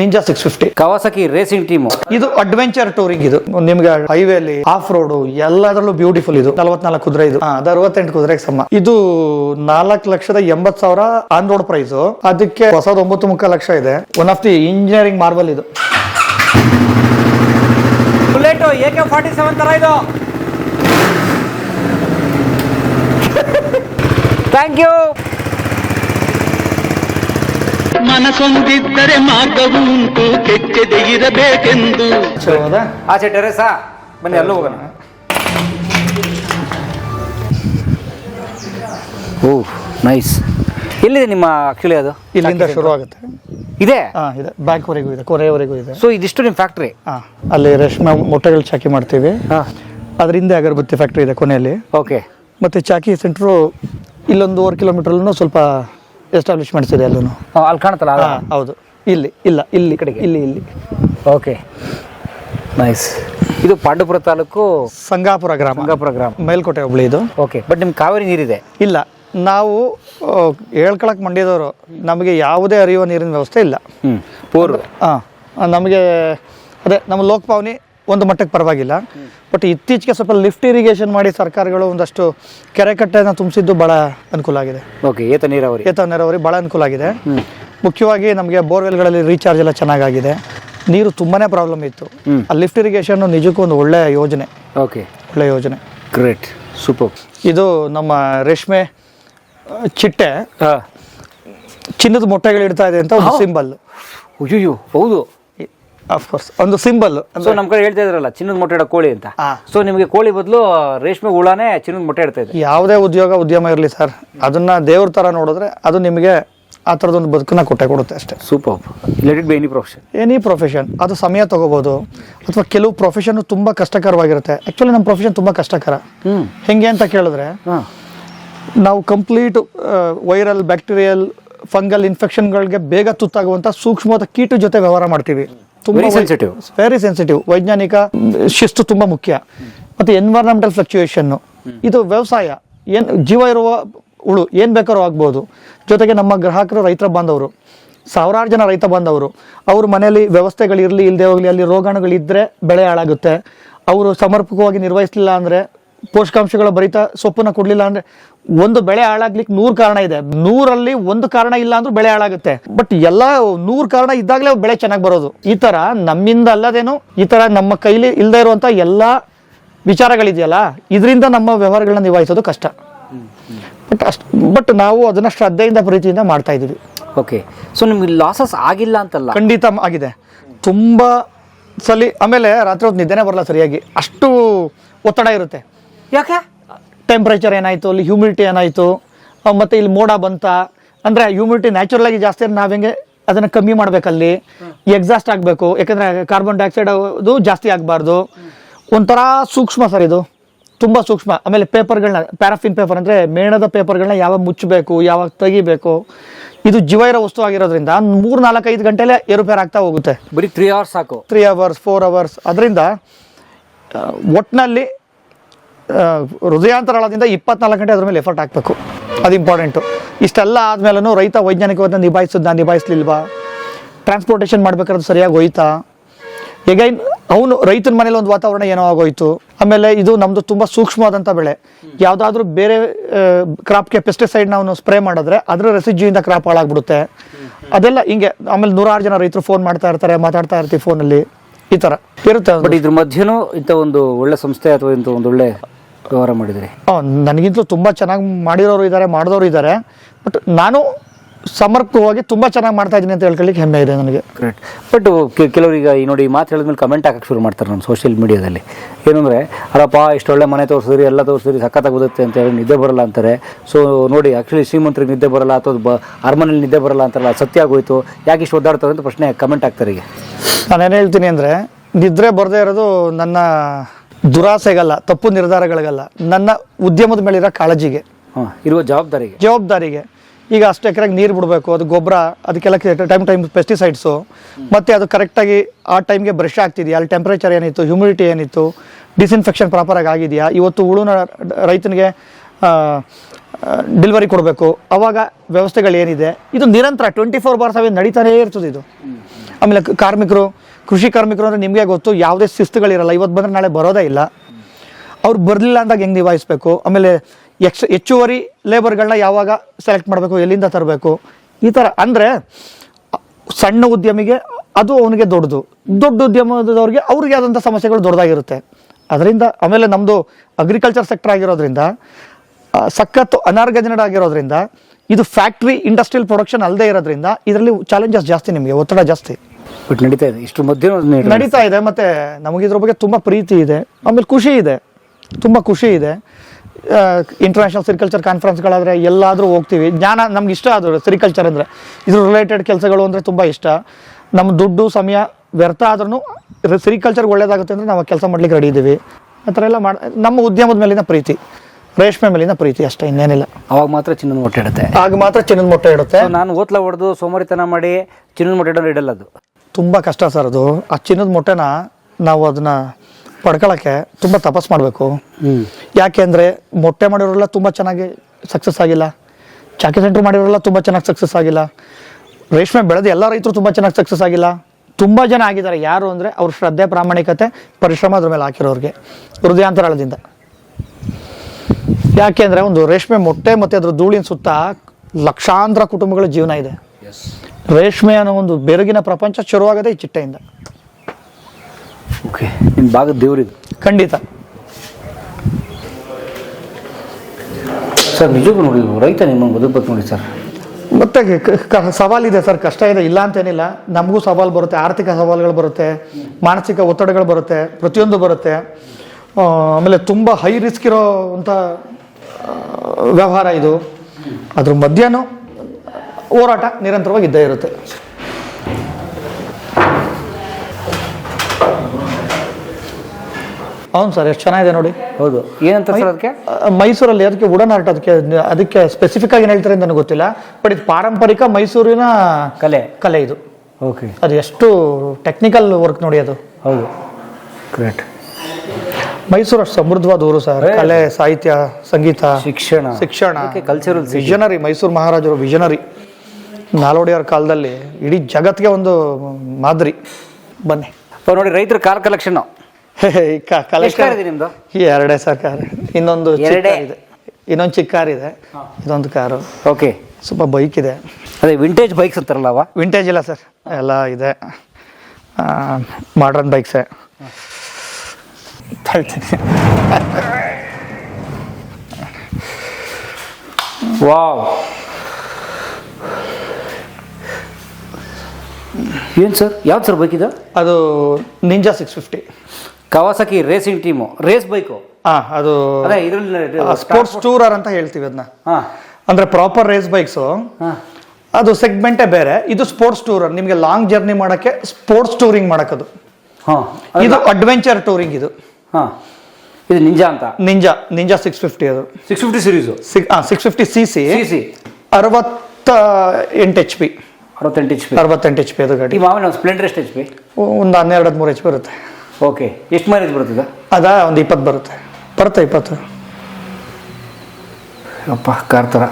Ninja six fifty Kawasaki racing team ಇದು adventure touring ಇದು. ನಿಮ್ಗೆ ಹೈವೇ ಅಲ್ಲಿ ಆಫ್ ರೋಡ್ ಎಲ್ಲದರಲ್ಲೂ ಬ್ಯೂಟಿಫುಲ್ ಇದು. ನಲವತ್ನಾಲ್ಕು ಕುದುರೆ ಇದು. ಅದು ಅರವತ್ತೆಂಟು ಕುದುರೆಗೆ ಸಮ. ಇದು ನಾಲ್ಕು ಲಕ್ಷದ ಎಂಬತ್ ಸಾವಿರ ಆನ್ ರೋಡ್ ಪ್ರೈಸ್ ಅದಕ್ಕೆ ಹೊಸದ ಒಂಬತ್ತು ಮುಕ್ಕಾಲು ಲಕ್ಷ ಇದೆ. One of the engineering marble ಇದು. Bullet A K forty seven ತರ ಇದು. ಥ್ಯಾಂಕ್ ಯು ಮನಸೊಂದಿದ್ದರೆ ಮಾರ್ಗವು ಉಂಟು ಕೆಚ್ಚದೆ ಇರಬೇಕೆಂದು. ಆಚೆ ಟೆರೆಸಾ? ಬನ್ನಿ ಎಲ್ಲ ಹೋಗೋಣ. Oh nice. ಎಲ್ಲಿದೆ ನಿಮ್ಮ ಆಕ್ಚುಲಿ ಅದು? ಇಲ್ಲಿಂದ ಶುರು ಆಗುತ್ತೆ ಇದೆ? ಹಾ ಇದೆ. ಬ್ಯಾಕ್ವರೆಗೂ ಇದೆ ಕೊರೆಯವರೆಗೂ ಇದೆ. ಸೊ ಇದಿಷ್ಟು ನಿಮ್ಮ ಫ್ಯಾಕ್ಟ್ರಿ ಹಾ ಅಲ್ಲಿ ರೇಷ್ಮೆ ಮೊಟ್ಟೆಗಳು ಚಾಕಿ ಮಾಡ್ತೀವಿ. ಹಾಂ. ಅದರಿಂದ ಅಗರಬತ್ತಿ ಫ್ಯಾಕ್ಟ್ರಿ ಇದೆ ಕೊನೆಯಲ್ಲಿ. ಓಕೆ ಮತ್ತೆ ಚಾಕಿ ಸೆಂಟ್ರು ಇಲ್ಲೊಂದೂವರೆ ಕಿಲೋಮೀಟ್ರಲ್ಲೂ ಸ್ವಲ್ಪ ಎಸ್ಟಾಬ್ಲಿಷ್ಮೆಂಟ್ಸ್ ಇದೆ ಎಲ್ಲೂ ಅಲ್ಲಿ ಕಾಣುತ್ತಲ್ಲ ಹಾಂ ಹೌದು. ಇಲ್ಲಿ ಇಲ್ಲ ಇಲ್ಲಿ ಕಡೆಗೆ? ಇಲ್ಲಿ ಇಲ್ಲಿ. ಓಕೆ. ನೈಸ್. ಇದು ಪಾಂಡುಪುರ ತಾಲೂಕು? ಸಂಗಾಪುರ ಗ್ರಾಮ. ಗಂಗಾಪುರ ಗ್ರಾಮ. ಮೇಲ್ಕೋಟೆ ಹೋಬಳಿ ಇದು. ಓಕೆ ಬಟ್ ನಿಮ್ಗೆ ಕಾವೇರಿ ನೀರಿದೆ? ಇಲ್ಲ ನಾವು ಹೇಳ್ಕೊಳಕ್ ಮಂಡ್ಯದವರು ನಮಗೆ ಯಾವುದೇ ಅರಿಯುವ ನೀರಿನ ವ್ಯವಸ್ಥೆ ಇಲ್ಲ. ಹ್ಞೂ ಪೂರ್ ಹಾಂ ನಮಗೆ ಅದೇ ನಮ್ಮ ಲೋಕಪಾವನಿ ಒಂದು ಮಟ್ಟಕ್ಕೆ ಪರವಾಗಿಲ್ಲ. ಬಟ್ ಇತ್ತೀಚೆಗೆ ಸ್ವಲ್ಪ ಲಿಫ್ಟ್ ಇರಿಗೇಷನ್ ಮಾಡಿ ಸರ್ಕಾರಗಳು ಒಂದಷ್ಟು ಕೆರೆ ಕಟ್ಟೆನ ತುಂಬಿಸಿದ್ದು ಭಾಳ ಅನುಕೂಲ ಆಗಿದೆ. ಓಕೆ ಏತ ನೀರಾವರಿ. ಏತ ನೀರಾವರಿ ಭಾಳ ಅನುಕೂಲ ಆಗಿದೆ. ಮುಖ್ಯವಾಗಿ ನಮಗೆ ಬೋರ್ವೆಲ್ಗಳಲ್ಲಿ ರೀಚಾರ್ಜ್ ಎಲ್ಲ ಚೆನ್ನಾಗಾಗಿದೆ. ನೀರು ತುಂಬಾನೇ ಪ್ರಾಬ್ಲಮ್ ಇತ್ತು. ಆ ಲಿಫ್ಟ್ ಇರಿಗೇಷನ್ ನಿಜಕ್ಕೂ ಒಂದು ಒಳ್ಳೆಯ ಯೋಜನೆ. ಓಕೆ ಒಳ್ಳೆಯ ಯೋಜನೆ. ಗ್ರೇಟ್ ಸೂಪರ್ ಇದು ನಮ್ಮ ರೇಷ್ಮೆ ಚಿಟ್ಟೆ. ಚಿನ್ನದ ಮೊಟ್ಟೆಗಳು ಇಡ್ತಾ ಇದೆ ಅಂತ ಒಂದು ಸಿಂಬಲ್ ಅಯ್ಯೋ ಹೌದು. ಕೋರ್ಸ್ ಒಂದು ಸಿಂಬಲ್ ಸೊ ನಮ್ ಕಡೆ ಹೇಳ್ತಾ ಇದ್ರಲ್ಲ ಚಿನ್ನದ ಮೊಟ್ಟೆ ಇಡೋ ಕೋಳಿ ಅಂತ. ಸೊ ನಿಮಗೆ ಕೋಳಿ ಬದಲು ರೇಷ್ಮೆ ಹುಳನೇ ಚಿನ್ನದ ಮೊಟ್ಟೆ ಇಡ್ತಾ ಇದೆ. ಯಾವುದೇ ಉದ್ಯೋಗ ಉದ್ಯಮ ಇರಲಿ ಸರ್ ಅದನ್ನ ದೇವ್ರ ತರ ನೋಡಿದ್ರೆ ಅದು ನಿಮಗೆ ಆ ಥರದೊಂದು ಬದುಕನ್ನ ಕೊಟ್ಟೆ ಕೊಡುತ್ತೆ ಅಷ್ಟೇ. Super let it be any profession any profession ಅದು ಸಮಯ ತಗೋಬೋದು. ಅಥವಾ ಕೆಲವು ಪ್ರೊಫೆಷನ್ ತುಂಬಾ ಕಷ್ಟಕರವಾಗಿರುತ್ತೆ. ಆ್ಯಕ್ಚುಲಿ ನಮ್ಮ ಪ್ರೊಫೆಷನ್ ತುಂಬಾ ಕಷ್ಟಕರ. ಹೆಂಗೆ ಅಂತ ಕೇಳಿದ್ರೆ ನಾವು ಕಂಪ್ಲೀಟ್ ವೈರಲ್ ಬ್ಯಾಕ್ಟೀರಿಯಲ್ ಫಂಗಲ್ ಇನ್ಫೆಕ್ಷನ್ಗಳಿಗೆ ಬೇಗ ತುತ್ತಾಗುವಂಥ ಸೂಕ್ಷ್ಮವಾದ ಕೀಟ ಜೊತೆ ವ್ಯವಹಾರ ಮಾಡ್ತೀವಿ. Very ಸೆನ್ಸಿಟಿವ್ ವೆರಿ ಸೆನ್ಸಿಟಿವ್ ವೈಜ್ಞಾನಿಕ ಶಿಸ್ತು ತುಂಬ ಮುಖ್ಯ. ಮತ್ತು ಎನ್ವೈರನ್ಮೆಂಟಲ್ ಫ್ಲಕ್ಚುಯೇಷನ್ನು ಇದು ವ್ಯವಸಾಯ. ಏನು ಜೀವ ಇರುವ ಹುಳು ಏನು ಬೇಕಾದ್ರೂ ಆಗ್ಬೋದು. ಜೊತೆಗೆ ನಮ್ಮ ಗ್ರಾಹಕರು ರೈತರ ಬಾಂಧವರು ಸಾವಿರಾರು ಜನ ರೈತ ಬಾಂಧವರು ಅವ್ರ ಮನೆಯಲ್ಲಿ ವ್ಯವಸ್ಥೆಗಳಿರಲಿ ಇಲ್ಲದೆ ಹೋಗಲಿ ಅಲ್ಲಿ ರೋಗಾಣುಗಳಿದ್ದರೆ ಬೆಳೆ ಹಾಳಾಗುತ್ತೆ. ಅವರು ಸಮರ್ಪಕವಾಗಿ ನಿರ್ವಹಿಸಲಿಲ್ಲ ಅಂದರೆ ಪೋಷಕಾಂಶಗಳ ಭರಿತ ಸೊಪ್ಪನ್ನ ಕೊಡಲಿಲ್ಲ ಅಂದ್ರೆ ಒಂದು ಬೆಳೆ ಹಾಳಾಗ್ಲಿಕ್ಕೆ ನೂರು ಕಾರಣ ಇದೆ. ನೂರಲ್ಲಿ ಒಂದು ಕಾರಣ ಇಲ್ಲ ಅಂದ್ರೂ ಬೆಳೆ ಹಾಳಾಗುತ್ತೆ. ಬಟ್ ಎಲ್ಲ ನೂರು ಕಾರಣ ಇದ್ದಾಗಲೇ ಬೆಳೆ ಚೆನ್ನಾಗಿ ಬರೋದು. ಈ ತರ ನಮ್ಮಿಂದ ಅಲ್ಲದೇನು ಈ ತರ ನಮ್ಮ ಕೈಲಿ ಇಲ್ಲದೆ ಇರುವಂತ ಎಲ್ಲ ವಿಚಾರಗಳಿದೆಯಲ್ಲ ಇದರಿಂದ ನಮ್ಮ ವ್ಯವಹಾರಗಳನ್ನ ನಿಭಾಯಿಸೋದು ಕಷ್ಟ. ಬಟ್ ಅಷ್ಟು ಬಟ್ ನಾವು ಅದನ್ನ ಶ್ರದ್ಧೆಯಿಂದ ಪ್ರೀತಿಯಿಂದ ಮಾಡ್ತಾ ಇದೀವಿ ಓಕೆ ಸೊ ನಿಮ್ಗೆ ಲಾಸಸ್ ಆಗಿಲ್ಲ ಅಂತಲ್ಲ? ಖಂಡಿತ ಆಗಿದೆ. ತುಂಬ ಸಲಿ ಆಮೇಲೆ ರಾತ್ರಿ ಹೊತ್ತು ನಿದ್ದೆನೇ ಬರಲ್ಲ ಸರಿಯಾಗಿ. ಅಷ್ಟು ಒತ್ತಡ ಇರುತ್ತೆ. ಯಾಕೆ? ಟೆಂಪ್ರೇಚರ್ ಏನಾಯಿತು ಅಲ್ಲಿ ಹ್ಯೂಮಿಡಿಟಿ ಏನಾಯಿತು ಮತ್ತು ಇಲ್ಲಿ ಮೋಡ ಬಂತ. ಅಂದರೆ ಹ್ಯೂಮಿಡಿಟಿ ನ್ಯಾಚುರಲ್ ಆಗಿ ಜಾಸ್ತಿ ನಾವು ಹೆಂಗೆ ಅದನ್ನು ಕಮ್ಮಿ ಮಾಡಬೇಕಲ್ಲಿ? ಎಕ್ಸಾಸ್ಟ್ ಆಗಬೇಕು. ಯಾಕಂದರೆ ಕಾರ್ಬನ್ ಡೈಆಕ್ಸೈಡ್ ಅದು ಜಾಸ್ತಿ ಆಗಬಾರ್ದು. ಒಂಥರ ಸೂಕ್ಷ್ಮ ಸರ್ ಇದು. ತುಂಬ ಸೂಕ್ಷ್ಮ. ಆಮೇಲೆ ಪೇಪರ್ಗಳನ್ನ ಪ್ಯಾರಾಫಿನ್ ಪೇಪರ್ ಅಂದರೆ ಮೇಣದ ಪೇಪರ್ಗಳನ್ನ ಯಾವಾಗ ಮುಚ್ಚಬೇಕು ಯಾವಾಗ ತೆಗಿಬೇಕು. ಇದು ಜೀವ ಇರೋ ವಸ್ತು ಆಗಿರೋದ್ರಿಂದ ಮೂರು ನಾಲ್ಕೈದು ಗಂಟೆಲೇ ಏರುಪೇರ್ ಆಗ್ತಾ ಹೋಗುತ್ತೆ. ಬರೀ ತ್ರೀ ಅವರ್ಸ್ ಸಾಕು. ತ್ರೀ ಅವರ್ಸ್ ಫೋರ್ ಅವರ್ಸ್ ಅದರಿಂದ ಒಟ್ಟಿನಲ್ಲಿ ಹೃದಯಾಂತರಾಳದಿಂದ ಇಪ್ಪತ್ನಾಲ್ಕು ಗಂಟೆ ಅದ್ರ ಮೇಲೆ ಎಫರ್ಟ್ ಹಾಕಬೇಕು. ಅದು ಇಂಪಾರ್ಟೆಂಟು ಇಷ್ಟೆಲ್ಲ ಆದಮೇಲೂ ರೈತ ವೈಜ್ಞಾನಿಕವಾದ ನಿಭಾಯಿಸೋದನ್ನ ನಿಭಾಯಿಸ್ಲಿಲ್ವಾ? ಟ್ರಾನ್ಸ್ಪೋರ್ಟೇಷನ್ ಮಾಡ್ಬೇಕಾದ್ರೆ ಸರಿಯಾಗಿ ಹೋಯ್ತಾ? ಎಗೈನ್ ಅವನು ರೈತನ ಮನೇಲಿ ಒಂದು ವಾತಾವರಣ ಏನೋ ಆಗೋಯ್ತು. ಆಮೇಲೆ ಇದು ನಮ್ಮದು ತುಂಬ ಸೂಕ್ಷ್ಮವಾದಂಥ ಬೆಳೆ. ಯಾವುದಾದ್ರೂ ಬೇರೆ ಕ್ರಾಪ್ಗೆ ಪೆಸ್ಟಿಸೈಡ್ ನಾವು ಸ್ಪ್ರೇ ಮಾಡಿದ್ರೆ ಅದರ ರೆಸಿಜಿಯಿಂದ ಕ್ರಾಪ್ ಹಾಳಾಗ್ಬಿಡುತ್ತೆ. ಅದೆಲ್ಲ ಹಿಂಗೆ, ಆಮೇಲೆ ನೂರಾರು ಜನ ರೈತರು ಫೋನ್ ಮಾಡ್ತಾ ಇರ್ತಾರೆ, ಮಾತಾಡ್ತಾ ಇರ್ತೀವಿ ಫೋನಲ್ಲಿ ಈ ಥರ ಇರುತ್ತೆ ಬಟ್ ಇದ್ರ ಮಧ್ಯನೂ ಇಂಥ ಒಂದು ಒಳ್ಳೆ ಸಂಸ್ಥೆ ಅಥವಾ ಇಂಥ ಒಂದು ಒಳ್ಳೆ ವ್ಯವಹಾರ ಮಾಡಿದ್ರಿ? ನನಗಿಂತ ನನಗಿಂತಲೂ ತುಂಬ ಚೆನ್ನಾಗಿ ಮಾಡಿರೋರು ಇದ್ದಾರೆ ಮಾಡಿದವರು ಇದ್ದಾರೆ ಬಟ್ ನಾನು ಸಮರ್ಪಕವಾಗಿ ತುಂಬ ಚೆನ್ನಾಗಿ ಮಾಡ್ತಾ ಇದ್ದೀನಿ ಅಂತ ಹೇಳ್ಕೊಳ್ಳಿಕ್ಕೆ ಹೆಮ್ಮೆ ಇದೆ ನನಗೆ. ಕರೆಕ್ಟ್ ಬಟ್ ಕೆಲವರಿಗೆ ಈ ನೋಡಿ ಈ ಮಾತು ಹೇಳಿದ್ಮೇಲೆ ಕಮೆಂಟ್ ಹಾಕಕ್ಕೆ ಶುರು ಮಾಡ್ತಾರೆ ನಮ್ಮ ಸೋಷಿಯಲ್ ಮೀಡಿಯಾದಲ್ಲಿ ಏನಂದರೆ ಅಲ್ಲಪ್ಪ ಇಷ್ಟು ಒಳ್ಳೆ ಮನೆ ತೋರಿಸಿದ್ರಿ ಎಲ್ಲ ತೋರಿಸಿದ್ರಿ ಸಖತ್ತಾಗಿ ಓದುತ್ತೆ ಅಂತ ಹೇಳಿ ನಿದ್ದೆ ಬರಲ್ಲ ಅಂತಾರೆ. ಸೊ ನೋಡಿ ಆ್ಯಕ್ಚುಲಿ ಶ್ರೀಮಂತರಿಗೆ ನಿದ್ದೆ ಬರಲ್ಲ ಅಥವಾ ಬ ಅರಮನೆಯಲ್ಲಿ ನಿದ್ದೆ ಬರಲ್ಲ ಅಂತಾರಲ್ಲ ಸತ್ಯ ಆಗೋಯ್ತು. ಯಾಕೆ ಇಷ್ಟು ಒದ್ದಾಡ್ತಾರೆ ಅಂತ ಪ್ರಶ್ನೆ ಕಮೆಂಟ್ ಹಾಕ್ತಾರೆ ಈಗ. ಏನು ಹೇಳ್ತೀನಿ ಅಂದರೆ ನಿದ್ರೆ ಬರದೇ ಇರೋದು ನನ್ನ ದುರಾಸೆಗಲ್ಲ ತಪ್ಪು ನಿರ್ಧಾರಗಳಿಗಲ್ಲ ನನ್ನ ಉದ್ಯಮದ ಮೇಲಿರೋ ಕಾಳಜಿಗೆ ಹಾಂ ಇರುವ ಜವಾಬ್ದಾರಿಗೆ. ಜವಾಬ್ದಾರಿಗೆ. ಈಗ ಅಷ್ಟು ಎಕರೆಗೆ ನೀರು ಬಿಡಬೇಕು ಅದು ಗೊಬ್ಬರ ಅದಕ್ಕೆಲ್ಲ ಟೈಮ್ ಟೈಮ್ ಪೆಸ್ಟಿಸೈಡ್ಸು ಮತ್ತು ಅದು ಕರೆಕ್ಟಾಗಿ ಆ ಟೈಮ್ಗೆ ಬ್ರಷ್ ಆಗ್ತಿದೆಯಾ? ಅಲ್ಲಿ ಟೆಂಪ್ರೇಚರ್ ಏನಿತ್ತು ಹ್ಯೂಮಿಡಿಟಿ ಏನಿತ್ತು ಡಿಸ್ಇನ್ಫೆಕ್ಷನ್ ಪ್ರಾಪರಾಗಿ ಆಗಿದೆಯಾ? ಇವತ್ತು ಉಳುನ ರೈತನಿಗೆ ಡೆಲಿವರಿ ಕೊಡಬೇಕು. ಅವಾಗ ವ್ಯವಸ್ಥೆಗಳು ಏನಿದೆ ಇದು ನಿರಂತರ ಟ್ವೆಂಟಿ ಫೋರ್ ಬಾರ್ ಸೆವೆನ್ ನಡೀತಾನೇ ಇರ್ತದೆ ಇದು. ಆಮೇಲೆ ಕಾರ್ಮಿಕರು ಕೃಷಿ ಕಾರ್ಮಿಕರು ಅಂದರೆ ನಿಮಗೆ ಗೊತ್ತು, ಯಾವುದೇ ಶಿಸ್ತುಗಳಿರಲ್ಲ. ಇವತ್ತು ಬಂದರೆ ನಾಳೆ ಬರೋದೇ ಇಲ್ಲ. ಅವ್ರು ಬರಲಿಲ್ಲ ಅಂದಾಗ ಹೆಂಗೆ ನಿಭಾಯಿಸ್ಬೇಕು? ಆಮೇಲೆ ಎಕ್ಸ್, ಹೆಚ್ಚುವರಿ ಲೇಬರ್ಗಳನ್ನ ಯಾವಾಗ ಸೆಲೆಕ್ಟ್ ಮಾಡಬೇಕು, ಎಲ್ಲಿಂದ ತರಬೇಕು? ಈ ಥರ ಅಂದರೆ, ಸಣ್ಣ ಉದ್ಯಮಿಗೆ ಅದು ಅವನಿಗೆ ದೊಡ್ಡದು. ದೊಡ್ಡ ಉದ್ಯಮದವ್ರಿಗೆ ಅವ್ರಿಗೆ ಆದಂಥ ಸಮಸ್ಯೆಗಳು ದೊಡ್ಡದಾಗಿರುತ್ತೆ. ಅದರಿಂದ, ಆಮೇಲೆ ನಮ್ಮದು ಅಗ್ರಿಕಲ್ಚರ್ ಸೆಕ್ಟರ್ ಆಗಿರೋದ್ರಿಂದ ಸಖತ್ತು ಅನಾರ್ಗಜನಡ್ ಆಗಿರೋದ್ರಿಂದ, ಇದು ಫ್ಯಾಕ್ಟ್ರಿ ಇಂಡಸ್ಟ್ರಿಯಲ್ ಪ್ರೊಡಕ್ಷನ್ ಅಲ್ಲದೆ ಇರೋದ್ರಿಂದ, ಇದರಲ್ಲಿ ಚಾಲೆಂಜಸ್ ಜಾಸ್ತಿ ನಿಮಗೆ, ಒತ್ತಡ ಜಾಸ್ತಿ. ಬಟ್ ನಡೀತಾ ಇದೆ. ಇಷ್ಟು ಮಧ್ಯೆ ನಡೀತಾ ಇದೆ ಮತ್ತೆ ನಮಗೆ ಇದ್ರ ಬಗ್ಗೆ ತುಂಬಾ ಪ್ರೀತಿ ಇದೆ. ಆಮೇಲೆ ಖುಷಿ ಇದೆ. ತುಂಬಾ ಖುಷಿ ಇದೆ. ಇಂಟರ್ನ್ಯಾಷನಲ್ ಸಿರಿಕಲ್ಚರ್ ಕಾನ್ಫರೆನ್ಸ್ಗಳಾದರೆ ಎಲ್ಲಾದರೂ ಹೋಗ್ತೀವಿ. ಜ್ಞಾನ ನಮ್ಗೆ ಇಷ್ಟ ಅದು ಸಿರಿಕಲ್ಚರ್ ಅಂದರೆ. ಇದ್ರ ರಿಲೇಟೆಡ್ ಕೆಲಸಗಳು ಅಂದರೆ ತುಂಬ ಇಷ್ಟ. ನಮ್ಮ ದುಡ್ಡು ಸಮಯ ವ್ಯರ್ಥ ಆದ್ರೂ ಸಿರಿಕಲ್ಚರ್ಗೆ ಒಳ್ಳೇದಾಗುತ್ತೆ ಅಂದರೆ ನಾವು ಕೆಲಸ ಮಾಡ್ಲಿಕ್ಕೆ ರೆಡಿ ಇದ್ದೀವಿ. ಆ ಥರ ಎಲ್ಲ ಮಾಡ ನಮ್ಮ ಉದ್ಯಮದ ಮೇಲಿನ ಪ್ರೀತಿ. ರೇಷ್ಮೆ ಮೇಲಿನ ಪ್ರೀತಿ ಅಷ್ಟೇ ಇನ್ನೇನಿಲ್ಲ. ಅವಾಗ ಮಾತ್ರ ಚಿನ್ನದ ಮೊಟ್ಟೆ ಇಡುತ್ತೆ. ಆಗ ಮಾತ್ರ ಚಿನ್ನದ ಮೊಟ್ಟೆ ಇಡುತ್ತೆ. ನಾನು ಓತ್ಲ ಹೊಡೆದು ಸೋಮಾರಿತನ ಮಾಡಿ ಚಿನ್ನದ ಮೊಟ್ಟೆ ಇಡೋದು ಇಡಲ್ಲ ಅದು. ತುಂಬ ಕಷ್ಟ ಸರ್ ಅದು. ಆ ಚಿನ್ನದ ಮೊಟ್ಟೆನ ನಾವು ಅದನ್ನ ಪಡ್ಕೊಳ್ಳೋಕ್ಕೆ ತುಂಬ ತಪಸ್ ಮಾಡಬೇಕು. ಯಾಕೆಂದ್ರೆ ಯಾಕೆಂದರೆ ಮೊಟ್ಟೆ ಮಾಡಿರೋರೆಲ್ಲ ತುಂಬ ಚೆನ್ನಾಗಿ ಸಕ್ಸಸ್ ಆಗಿಲ್ಲ. ಚಾಕಿ ಸೆಂಟ್ರ್ ಮಾಡಿರೋರೆಲ್ಲ ತುಂಬ ಚೆನ್ನಾಗಿ ಸಕ್ಸಸ್ ಆಗಿಲ್ಲ. ರೇಷ್ಮೆ ಬೆಳೆದ ಎಲ್ಲ ರೈತರು ತುಂಬ ಚೆನ್ನಾಗಿ ಸಕ್ಸಸ್ ಆಗಿಲ್ಲ. ತುಂಬ ಜನ ಆಗಿದ್ದಾರೆ. ಯಾರು ಅಂದರೆ ಅವ್ರ ಶ್ರದ್ಧೆ ಪ್ರಾಮಾಣಿಕತೆ ಪರಿಶ್ರಮ ಅದ್ರ ಮೇಲೆ ಹಾಕಿರೋರಿಗೆ. ಹೃದಯಾಂತರಾಳದಿಂದ. ಯಾಕೆಂದರೆ ಒಂದು ರೇಷ್ಮೆ ಮೊಟ್ಟೆ ಮತ್ತು ಅದ್ರ ಧೂಳಿನ ಸುತ್ತ ಲಕ್ಷಾಂತರ ಕುಟುಂಬಗಳ ಜೀವನ ಇದೆ. ರೇಷ್ಮೆ ಅನ್ನೋ ಒಂದು ಬೆರಗಿನ ಪ್ರಪಂಚ ಶುರುವಾಗದೆ ಈ ಚಿಟ್ಟೆಯಿಂದ. ಓಕೆ ನಿಮ್ಮ ಭಾಗದ ದೇವ್ರಿದು ಖಂಡಿತ. ಸರ್ ನಿಜಕ್ಕೂ ನೋಡಿ ರೈತ ನಿಮ್ಮ ಬದುಕಬೇಕು ನೋಡಿ ಸರ್. ಮತ್ತೆ ಸವಾಲಿದೆ ಸರ್ ಕಷ್ಟ ಇದೆ ಇಲ್ಲ ಅಂತೇನಿಲ್ಲ. ನಮಗೂ ಸವಾಲು ಬರುತ್ತೆ ಆರ್ಥಿಕ ಸವಾಲುಗಳು ಬರುತ್ತೆ ಮಾನಸಿಕ ಒತ್ತಡಗಳು ಬರುತ್ತೆ ಪ್ರತಿಯೊಂದು ಬರುತ್ತೆ. ಆಮೇಲೆ ತುಂಬ ಹೈ ರಿಸ್ಕ್ ಇರೋವಂಥ ಅಂತ ವ್ಯವಹಾರ ಇದು. ಅದ್ರ ಮಧ್ಯನೂ ಹೋರಾಟ ನಿರಂತರವಾಗಿ ಇದ್ದೇ ಇರುತ್ತೆ. ಹೌದು ಸರ್ ಎಷ್ಟು ಚೆನ್ನಾಗಿದೆ ನೋಡಿ. ಹೌದು. ಏನಂತ ಅದಕ್ಕೆ? ಮೈಸೂರಲ್ಲಿ ಅದಕ್ಕೆ ವುಡನ್ ಆರ್ಟ್ ಅದಕ್ಕೆ ಅದಕ್ಕೆ ಸ್ಪೆಸಿಫಿಕ್ ಆಗಿ ಏನು ಹೇಳ್ತಾರೆ ಅಂತ ನನಗೆ ಗೊತ್ತಿಲ್ಲ. ಬಟ್ ಇದು ಪಾರಂಪರಿಕ ಮೈಸೂರಿನ ಕಲೆ. ಕಲೆ ಇದು. ಓಕೆ. ಅದು ಎಷ್ಟು ಟೆಕ್ನಿಕಲ್ ವರ್ಕ್ ನೋಡಿ ಅದು. ಹೌದು. ಗ್ರೇಟ್ ಮೈಸೂರು ಅಷ್ಟು ಸಮೃದ್ಧವಾದ ಊರು ಸರ್. ಕಲೆ ಸಾಹಿತ್ಯ ಸಂಗೀತ ಶಿಕ್ಷಣ. ಶಿಕ್ಷಣ. ಕಲ್ಚರಲ್ ವಿಷನರಿ ಮೈಸೂರು ಮಹಾರಾಜರು ವಿಷನರಿ ನಾಲ್ವಡಿಯವರ ಕಾಲದಲ್ಲಿ ಇಡೀ ಜಗತ್ತಿಗೆ ಒಂದು ಮಾದರಿ. ಬನ್ನಿ. ನೋಡಿ ರೈತರ ಕಾರ್ ಕಲೆಕ್ಷನ್ ನಿಮ್ದು ಈ ಎರಡೇ ಸರ್ ಕಾರ್. ಇನ್ನೊಂದು ಎರಡೇ? ಇದೆ ಇನ್ನೊಂದು ಚಿಕ್ಕ ಕಾರ್ ಇದೆ ಇದೊಂದು ಕಾರು. ಓಕೆ. ಸ್ವಲ್ಪ ಬೈಕ್ ಇದೆ. ಅದೇ ವಿಂಟೇಜ್ ಬೈಕ್ಸ್ ಅಂತಾರಲ್ಲ ಅವ? ವಿಂಟೇಜ್ ಇಲ್ಲ ಸರ್. ಎಲ್ಲ ಇದೆ. ಮಾಡ್ರನ್ ಬೈಕ್ಸೆ ವಾವ್. ಏನು ಸರ್? ಯಾವ್ದು ಸರ್ ಬೈಕ್ ಇದು? ಅದು ninja six fifty Kawasaki racing team race bike ಹಾಂ ಅದು ಅದೇ ಇದರಲ್ಲಿ ಸ್ಪೋರ್ಟ್ಸ್ ಟೂರರ್ ಅಂತ ಹೇಳ್ತೀವಿ ಅದನ್ನ ಹಾಂ. ಅಂದರೆ ಪ್ರಾಪರ್ ರೇಸ್ ಬೈಕ್ಸು ಅದು ಸೆಗ್ಮೆಂಟೇ ಬೇರೆ. ಇದು ಸ್ಪೋರ್ಟ್ಸ್ ಟೂರರ್ ನಿಮಗೆ ಲಾಂಗ್ ಜರ್ನಿ ಮಾಡೋಕ್ಕೆ ಸ್ಪೋರ್ಟ್ಸ್ ಟೂರಿಂಗ್ ಮಾಡೋಕ್ಕದು. ಹಾಂ. ಇದು ಅಡ್ವೆಂಚರ್ ಟೂರಿಂಗ್ ಇದು. ಹಾಂ. ಇದು ನಿಂಜಾ ಅಂತ? ನಿಂಜಾ ನಿಂಜಾ ಸಿಕ್ಸ್ ಫಿಫ್ಟಿ ಅದು. Six fifty series six six fifty C C ಅರವತ್ತ ಎಂಟು ಎಚ್ ಪಿ ಅರವತ್ತೆಂಟು ಎಚ್ ಪಿ ಅರವತ್ತೆಂಟು ಎಚ್ ಪಿ ಅದು ಗಾಡಿ. ಈ ನಾವು ಸ್ಪ್ಲೆಂಡರ್ ಎಷ್ಟು ಎಚ್ ಪಿ ಒಂದು ಹನ್ನೆರಡು ಹದಿಮೂರು ಎಚ್ ಬರುತ್ತೆ. ಓಕೆ ಎಷ್ಟು ಮೈಲೇಜ್ ಬರ್ತದೆ ಅದ ಒಂದು ಇಪ್ಪತ್ತು ಬರುತ್ತೆ. ಬರುತ್ತೆ ಇಪ್ಪತ್ತು. ಅಪ್ಪ ಕಾರ್ ಥರ.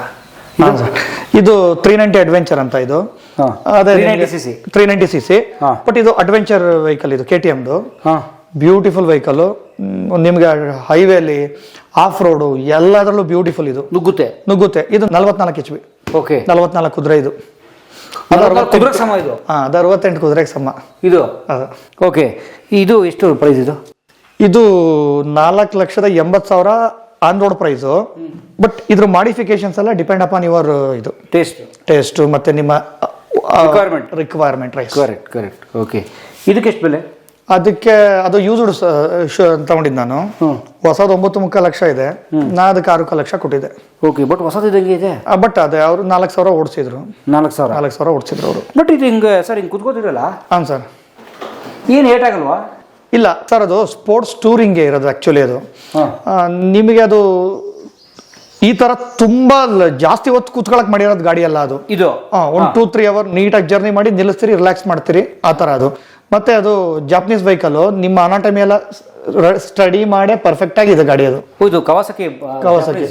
ಇದು ತ್ರೀ ನೈಂಟಿ ಅಡ್ವೆಂಚರ್ ಅಂತ ಇದು. ಹಾ. ಅದೇ 390cc. Three ninety C C ಹಾ. ಬಟ್ ಇದು ಅಡ್ವೆಂಚರ್ ವೆಹಿಕಲ್ ಇದು ಕೆ ಟಿ ಎಮ್ದು ಹಾಂ. ಬ್ಯೂಟಿಫುಲ್ ವೆಹಿಕಲ್ ನಿಮಗೆ ಹೈವೇಲಿ ಆಫ್ ರೋಡು ಎಲ್ಲದರಲ್ಲೂ ಬ್ಯೂಟಿಫುಲ್ ಇದು. ನುಗ್ಗುತ್ತೆ? ನುಗ್ಗುತ್ತೆ. ಇದು ನಲವತ್ನಾಲ್ಕು ಎಚ್ ಬಿ ಓಕೆ ನಲವತ್ನಾಲ್ಕು ಕುದುರೆ ಇದು. ಕುದುರೆ ಸಮ ಇದು? ಹಾಂ ಅದು ಅರವತ್ತೆಂಟು ಕುದುರೆಗೆ ಸಮ. ಇದು? ಅದು. ಓಕೆ. ಇದು ಎಷ್ಟು ಪ್ರೈಸ್ ಇದು? ಇದು ನಾಲ್ಕು ಲಕ್ಷದ ಎಂಬತ್ತು ಸಾವಿರ ಆನ್ ರೋಡ್ ಪ್ರೈಸು ಬಟ್ ಇದ್ರ ಮಾಡಿಫಿಕೇಶನ್ಸ್ ಎಲ್ಲ ಡಿಪೆಂಡ್ ಅಪಾನ್ ಯುವರ್ ಇದು. ಟೇಸ್ಟ್ ಟೇಸ್ಟ್ ಮತ್ತೆ ನಿಮ್ಮ Requirement. Requirement rise correct correct okay ಇದಕ್ಕೆ ಎಷ್ಟು ಬೆಲೆ? ಅದಕ್ಕೆ ಅದು ಯೂಸ್ಡ್ ತಗೊಂಡಿದ್ದು ನಾನು. ಹೊಸದು ಒಂಬತ್ತು ಮುಕ್ಕಾಲು ಲಕ್ಷ ಇದೆ. ನಾ ಅದಕ್ಕೆ ಆರು ಲಕ್ಷ ಕೊಟ್ಟಿದ್ದೆ. ಓಕೆ ಬಟ್ ಹೊಸದು ಇದಂಗೆ ಇದೆ? ಬಟ್ ಅದೇ ಅವರು ನಾಲ್ಕು ಸಾವಿರ ಓಡಿಸಿದ್ರು. ನಾಲ್ಕು ಸಾವಿರ? ನಾಲ್ಕು ಸಾವಿರ ಓಡಿಸಿದ್ರು ಅವರು. ಬಟ್ ಇದು ಹಿಂಗೆ ಸರ್ ಹಿಂಗೆ ಕುತ್ಕೋತಿರಲ್ಲ? ಹಾಂ ಸರ್. ಏನು ಏಟ್ ಆಗಲ್ವಾ? ಇಲ್ಲ ಸರ್ ಅದು ಸ್ಪೋರ್ಟ್ಸ್ ಟೂರಿಂಗ್ಗೆ ಇರೋದು ಆ್ಯಕ್ಚುಲಿ ಅದು. ನಿಮಗೆ ಅದು ಈ ತರ ತುಂಬಾ ಜಾಸ್ತಿ ಹೊತ್ತು ಕೂತ್ಕೊಳಕ್ ಮಾಡಿರೋದು ಗಾಡಿ ಅಲ್ಲ ಅದು. ಇದು? ಒಂದು ಟೂ ತ್ರೀ ಅವರ್ ನೀಟಾಗಿ ಜರ್ನಿ ಮಾಡಿ ನಿಲ್ಲಿಸ್ತೀರಿ ರಿಲ್ಯಾಕ್ಸ್ ಮಾಡ್ತೀರಿ ಆ ತರ ಅದು. ಮತ್ತೆ ಅದು ಜಾಪನೀಸ್ ವೆಹಿಕಲ್ಲು ನಿಮ್ಮ ಅನಾಟಮಿ ಎಲ್ಲ ಸ್ಟಡಿ ಮಾಡೇ ಪರ್ಫೆಕ್ಟ್ ಆಗಿದೆ ಗಾಡಿ ಅದು. ಇದು Kawasaki Kawasaki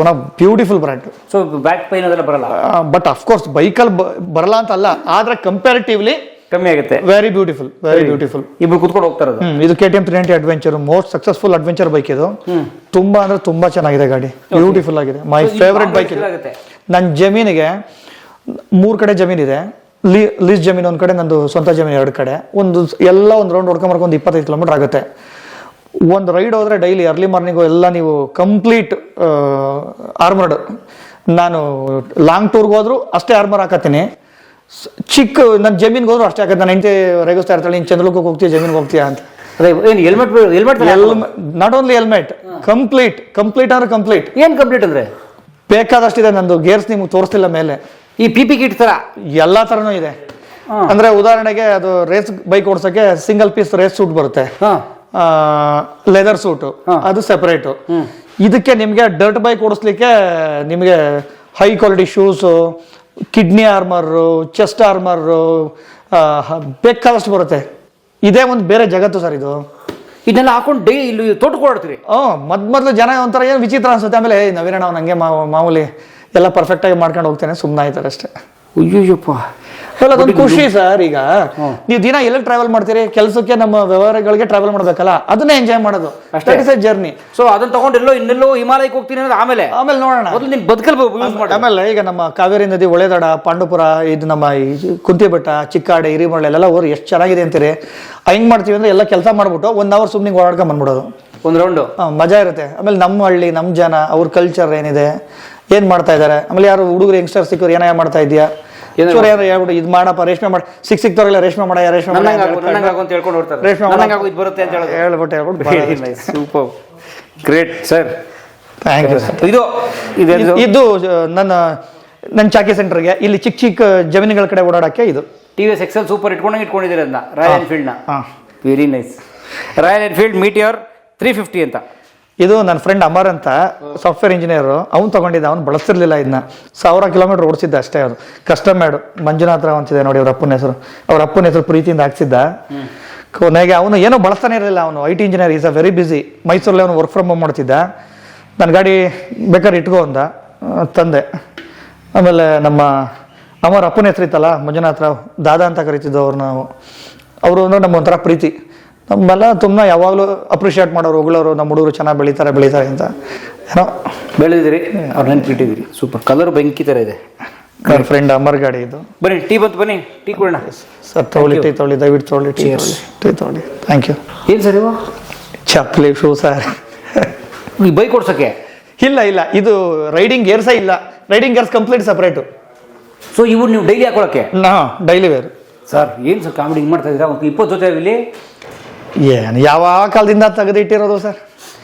one of beautiful brand so back pain ಅದೆಲ್ಲ ಬರಲ್ಲ? ಬಟ್ ಅಫ್ಕೋರ್ಸ್ ಬೈಕಲ್ಲಿ ಬರಲ್ಲ ಅಂತ ಅಲ್ಲ ಆದ್ರೆ ಕಂಪ್ಯಾರಿಟಿವ್ಲಿ ಕಮ್ಮಿ ಆಗುತ್ತೆ. ವೆರಿ ಬ್ಯೂಟಿಫುಲ್ ವೆರಿ ಬ್ಯೂಟಿಫುಲ್ ಇಬ್ರು ಕುತ್ಕೊಂಡು ಹೋಗ್ತಾರೆ ಇದು K T M three ninety adventure most successful adventure bike ಇದು. ತುಂಬಾ ಅಂದ್ರೆ ತುಂಬಾ ಚೆನ್ನಾಗಿದೆ ಗಾಡಿ. ಬ್ಯೂಟಿಫುಲ್ ಆಗಿದೆ. ಮೈ ಫೇವರೆಟ್ ಬೈಕ್ ಇದು. ನನ್ನ ಜಮೀನಿಗೆ ಮೂರು ಕಡೆ ಜಮೀನಿದೆ. ಲೀ ಲೀಸ್ ಜಮೀನು ಒಂದು ಕಡೆ ನಂದು ಸ್ವಂತ ಜಮೀನು ಎರಡು ಕಡೆ. ಒಂದು ಎಲ್ಲ ಒಂದು ರೌಂಡ್ ಹೊಡ್ಕೊಂಬರ್ಕೊಂಡು ಒಂದು ಇಪ್ಪತ್ತೈದು ಕಿಲೋಮೀಟರ್ ಆಗುತ್ತೆ. ಒಂದು ರೈಡ್ ಹೋದ್ರೆ ಡೈಲಿ ಅರ್ಲಿ ಮಾರ್ನಿಂಗು ಎಲ್ಲ ನೀವು ಕಂಪ್ಲೀಟ್ ಆರ್ಮರ್ಡ್ ನಾನು ಲಾಂಗ್ ಟೂರ್ಗೆ ಹೋದ್ರು ಅಷ್ಟೇ ಆರ್ಮರ್ ಹಾಕತ್ತೀನಿ. ಚಿಕ್ಕ ನನ್ನ ಜಮೀನ್ಗೆ ಹೋದ್ರು ಅಷ್ಟೇ ಹಾಕತ್ತೆ ನಾನು ಹೆಂಡತಿ ರೇಗಿಸ್ತಾ ಇರ್ತಾಳೆ ನೀನು ಚಂದ್ರಲೋಕಕ್ಕೆ ಹೋಗ್ತೀಯ ಜಮೀನ್ಗೆ ಹೋಗ್ತೀಯಾ ಅಂತ. Helmet helmet not only helmet complete complete ಅಂದ್ರೆ ಕಂಪ್ಲೀಟ್ ಏನ್ ಕಂಪ್ಲೀಟ್ ಅಂದ್ರೆ? ಬೇಕಾದಷ್ಟಿದೆ ನಂದು ಗೇರ್ಸ್ ನಿಮ್ಗೆ ತೋರಿಸ್ತಿಲ್ಲ ಮೇಲೆ. ಈ ಪಿ ಪಿ ಕಿಟ್ ತರ ಎಲ್ಲಾ ತರನೂ ಇದೆ. ಅಂದ್ರೆ ಉದಾಹರಣೆಗೆ ಅದು ರೇಸ್ ಬೈಕ್ ಓಡಿಸೋಕೆ ಸಿಂಗಲ್ ಪೀಸ್ ರೇಸ್ ಸೂಟ್ ಬರುತ್ತೆ. ಲೆದರ್ ಸೂಟು ಅದು ಸೆಪರೇಟು ಇದಕ್ಕೆ ನಿಮಗೆ ಡರ್ಟ್ ಬೈಕ್ ಓಡಿಸ್ಲಿಕ್ಕೆ ನಿಮಗೆ high quality shoes kidney armour chest armour ಬೇಕಾದಷ್ಟು ಬರುತ್ತೆ. ಇದೇ ಒಂದು ಬೇರೆ ಜಗತ್ತು ಸರ್ ಇದು. ಇದನ್ನೆಲ್ಲ ಹಾಕೊಂಡು ಡೈಲಿ ಇಲ್ಲಿ ತೋಟಕ್ಕೆ ಓಡಾಡ್ತೀರಿ? ಹ್ಞೂ ಮೊದ್ ಮೊದಲು ಜನ ಒಂಥರ ಏನು ವಿಚಿತ್ರ ಅನ್ಸುತ್ತೆ. ಆಮೇಲೆ "ಏಯ್, ನವೀನ ನಾವು ಮಾ- ಮಾಮೂಲಿ ಎಲ್ಲ ಪರ್ಫೆಕ್ಟಾಗಿ ಮಾಡ್ಕೊಂಡು ಹೋಗ್ತೇನೆ ಸುಮ್ಮನೆ ಆಯ್ತಾರೆ ಅಷ್ಟೇ. ಅಯ್ಯೋಯ್ಯಪ್ಪ. ಅಲ್ಲ ಅದೊಂದು ಖುಷಿ ಸರ್ ಈಗ. ನೀವು ದಿನ ಎಲ್ಲಿ ಟ್ರಾವೆಲ್ ಮಾಡ್ತೀರಿ? ಕೆಲಸಕ್ಕೆ ನಮ್ಮ ವ್ಯವಹಾರಗಳಿಗೆ ಟ್ರಾವೆಲ್ ಮಾಡ್ಬೇಕಲ್ಲ ಅದನ್ನ ಎಂಜಾಯ್ ಮಾಡೋದು. That is a journey so ಅದನ್ನ ತಗೊಂಡು ಎಲ್ಲೋ ಇನ್ನೆಲ್ಲೋ ಹಿಮಾಲಯಕ್ಕೆ ಹೋಗ್ತೀನಿ ಅಂದ್ರೆ ಆಮೇಲೆ? ಆಮೇಲೆ ನೋಡೋಣ. ಮೊದಲು ನಿನ್ ಬದುಕಲ್ ಯೂಸ್ ಮಾಡಿ. ಆಮೇಲೆ ಈಗ ನಮ್ಮ ಕಾವೇರಿ ನದಿ ಒಳೆದಡ ಪಾಂಡುಪುರ ಇದು ನಮ್ಮ ಕುಂತಿ ಬೆಟ್ಟ ಚಿಕ್ಕಾಡೆ ಹಿರಿಮಳೆ ಎಲ್ಲ ಊರು ಎಷ್ಟು ಚೆನ್ನಾಗಿದೆ ಅಂತೀರಿ? ಹೆಂಗ್ ಮಾಡ್ತೀವಿ ಅಂದ್ರೆ ಎಲ್ಲ ಕೆಲಸ ಮಾಡ್ಬಿಟ್ಟು ಒನ್ ಅವರ್ ಸುಮ್ಮನೆ ಓಡಾಡ್ಕೊಂಡ್ ಬಂದ್ಬಿಡೋದು. ಒಂದ್ ರೌಂಡು ಮಜಾ ಇರುತ್ತೆ. ಆಮೇಲೆ ನಮ್ಮ ಹಳ್ಳಿ ನಮ್ಮ ಜನ ಅವ್ರ ಕಲ್ಚರ್ ಏನಿದೆ? ಏನ್ ಮಾಡ್ತಾ ಇದ್ದಾರೆ? ಆಮೇಲೆ ಯಾರು ಹುಡುಗರು ಯಂಗ್ಸ್ಟರ್ ಸಿಕ್ಕರು ಏನೋ ಮಾಡ್ತಾ ಇದೆಯಾ ಚೂರು ಯಾರು ಹೇಳ್ಬಿಟ್ಟು ಇದು ಮಾಡಪ್ಪ ರೇಷ್ಮೆ ಮಾಡ ಸಿಕ್ ಸಿಕ್ತವ್ರಲ್ಲ ರೇಷ್ಮೆ ಮಾಡ ರೇಷ್ಮೆ ಅಂತ ರೇಷ್ಮೆ ಬರುತ್ತೆ ಅಂತ ಹೇಳ್ಬಿಟ್ಟು ಹೇಳ್ಬಿಟ್ಟು super great sir thank you ಇದು ಇದು ಇದು ನನ್ನ ನನ್ನ ಚಾಕಿ ಸೆಂಟರ್ಗೆ ಇಲ್ಲಿ ಚಿಕ್ಕ ಚಿಕ್ಕ ಜಮೀನುಗಳ ಕಡೆ ಓಡಾಡಕ್ಕೆ ಇದು. T V S XL super ಇಟ್ಕೊಂಡಂಗೆ ಇಟ್ಕೊಂಡಿದ್ದೀರ ಅದನ್ನ ರಾಯಲ್ ಎನ್ಫೀಲ್ಡ್ನ ಹಾ. Very nice royal Enfield meteor three fifty ಅಂತ. ಇದು ನನ್ನ ಫ್ರೆಂಡ್ ಅಮರ್ ಅಂತ ಸಾಫ್ಟ್ವೇರ್ ಇಂಜಿನಿಯರ್ ಅವ್ನು ತಗೊಂಡಿದ್ದ, ಅವ್ನು ಬಳಸ್ತಿರ್ಲಿಲ್ಲ ಇದನ್ನ ಸಾವಿರ ಕಿಲೋಮೀಟರ್ ಓಡಿಸಿದ್ದ ಅಷ್ಟೇ ಅದು ಕಸ್ಟಮ್ ಮೇಡ್ ಮಂಜುನಾಥ್ ರಾವ್ ಅಂತಿದೆ ನೋಡಿ ಅವ್ರ ಅಪ್ಪನ ಹೆಸರು. ಅವ್ರ ಅಪ್ಪನ ಹೆಸರು ಪ್ರೀತಿಯಿಂದ ಹಾಕ್ಸಿದ್ದ. ಕೊನೆಗೆ ಅವನು ಏನೋ ಬಳಸ್ತಾನೆ ಇರಲಿಲ್ಲ ಅವನು. I T engineer is a very busy ಮೈಸೂರಲ್ಲಿ ಅವನು ವರ್ಕ್ ಫ್ರಮ್ ಹೋಮ್ ಮಾಡ್ತಿದ್ದ. ನನ್ನ ಗಾಡಿ ಬೇಕಾದ್ರೆ ಇಟ್ಕೋ ಅಂದ. ತಂದೆ. ಆಮೇಲೆ ನಮ್ಮ ಅಮರ್ ಅಪ್ಪನ ಹೆಸರು ಇತ್ತಲ್ಲ, ಮಂಜುನಾಥ್ ರಾವ್, ದಾದಾ ಅಂತ ಕರಿತಿದ್ದು ಅವ್ರು ನಾವು. ಅವರು ನಮ್ಮ ಒಂಥರ ಪ್ರೀತಿ. ನಮ್ಮೆಲ್ಲ ತುಂಬ ಯಾವಾಗಲೂ ಅಪ್ರಿಷಿಯೇಟ್ ಮಾಡೋರು ಹೊಗಳೋರು ನಮ್ಮ ಹುಡುಗರು ಚೆನ್ನಾಗಿ ಬೆಳೀತಾರೆ ಬೆಳೀತಾರೆ ಅಂತ. ಏನೋ. ಬೆಳೆದಿರಿ ಅವ್ರು ನೆನ್ಪಿಟ್ಟಿದ್ದೀರಿ. ಸೂಪರ್. ಕಲರ್ ಬೆಂಕಿ ಥರ ಇದೆ. ನನ್ನ ಫ್ರೆಂಡ್ ಅಮರ್ ಗಾಡಿ ಇದು. ಬನ್ನಿ ಟೀ ಬಂತು ಬನ್ನಿ. ಟೀ ಕೊಡೋಣ. ಸರ್ ತೊಗೊಳ್ಳಿ ಟೀ ತೊಗೊಳ್ಳಿ ದಯವಿಟ್ಟು ತೊಗೊಳ್ಳಿ ಟೀ ತೊಗೊಳ್ಳಿ ಟೀ ತೊಗೊಳ್ಳಿ. ಥ್ಯಾಂಕ್ ಯು ಏನು ಸರ್ ಇವು? ಚಪ್ಪಲಿ ಶೂ ಸರ್ ಈ ಬೈಕ್ ಕೊಡ್ಸೋಕ್ಕೆ? ಇಲ್ಲ ಇಲ್ಲ. ಇದು ರೈಡಿಂಗ್ ಗೇರ್ಸೇ ಇಲ್ಲ. Riding gears complete separate so ಇವು ನೀವು ಡೈಲಿ ಹಾಕೊಳಕ್ಕೆ? ಹಾಂ ಡೈಲಿ ವೇರ್ ಸರ್ ಏನು ಸರ್ ಕಾಮಿಡಿ ಹಿಂಗೆ ಮಾಡ್ತಾ ಇದ್ದೀರಾ? ಒಂದು ಇಪ್ಪತ್ತು ಜೊತೆ ಇಲ್ಲಿ ಏನು ಯಾವ ಕಾಲದಿಂದ ತೆಗೆದಿಟ್ಟಿರೋದು ಸರ್?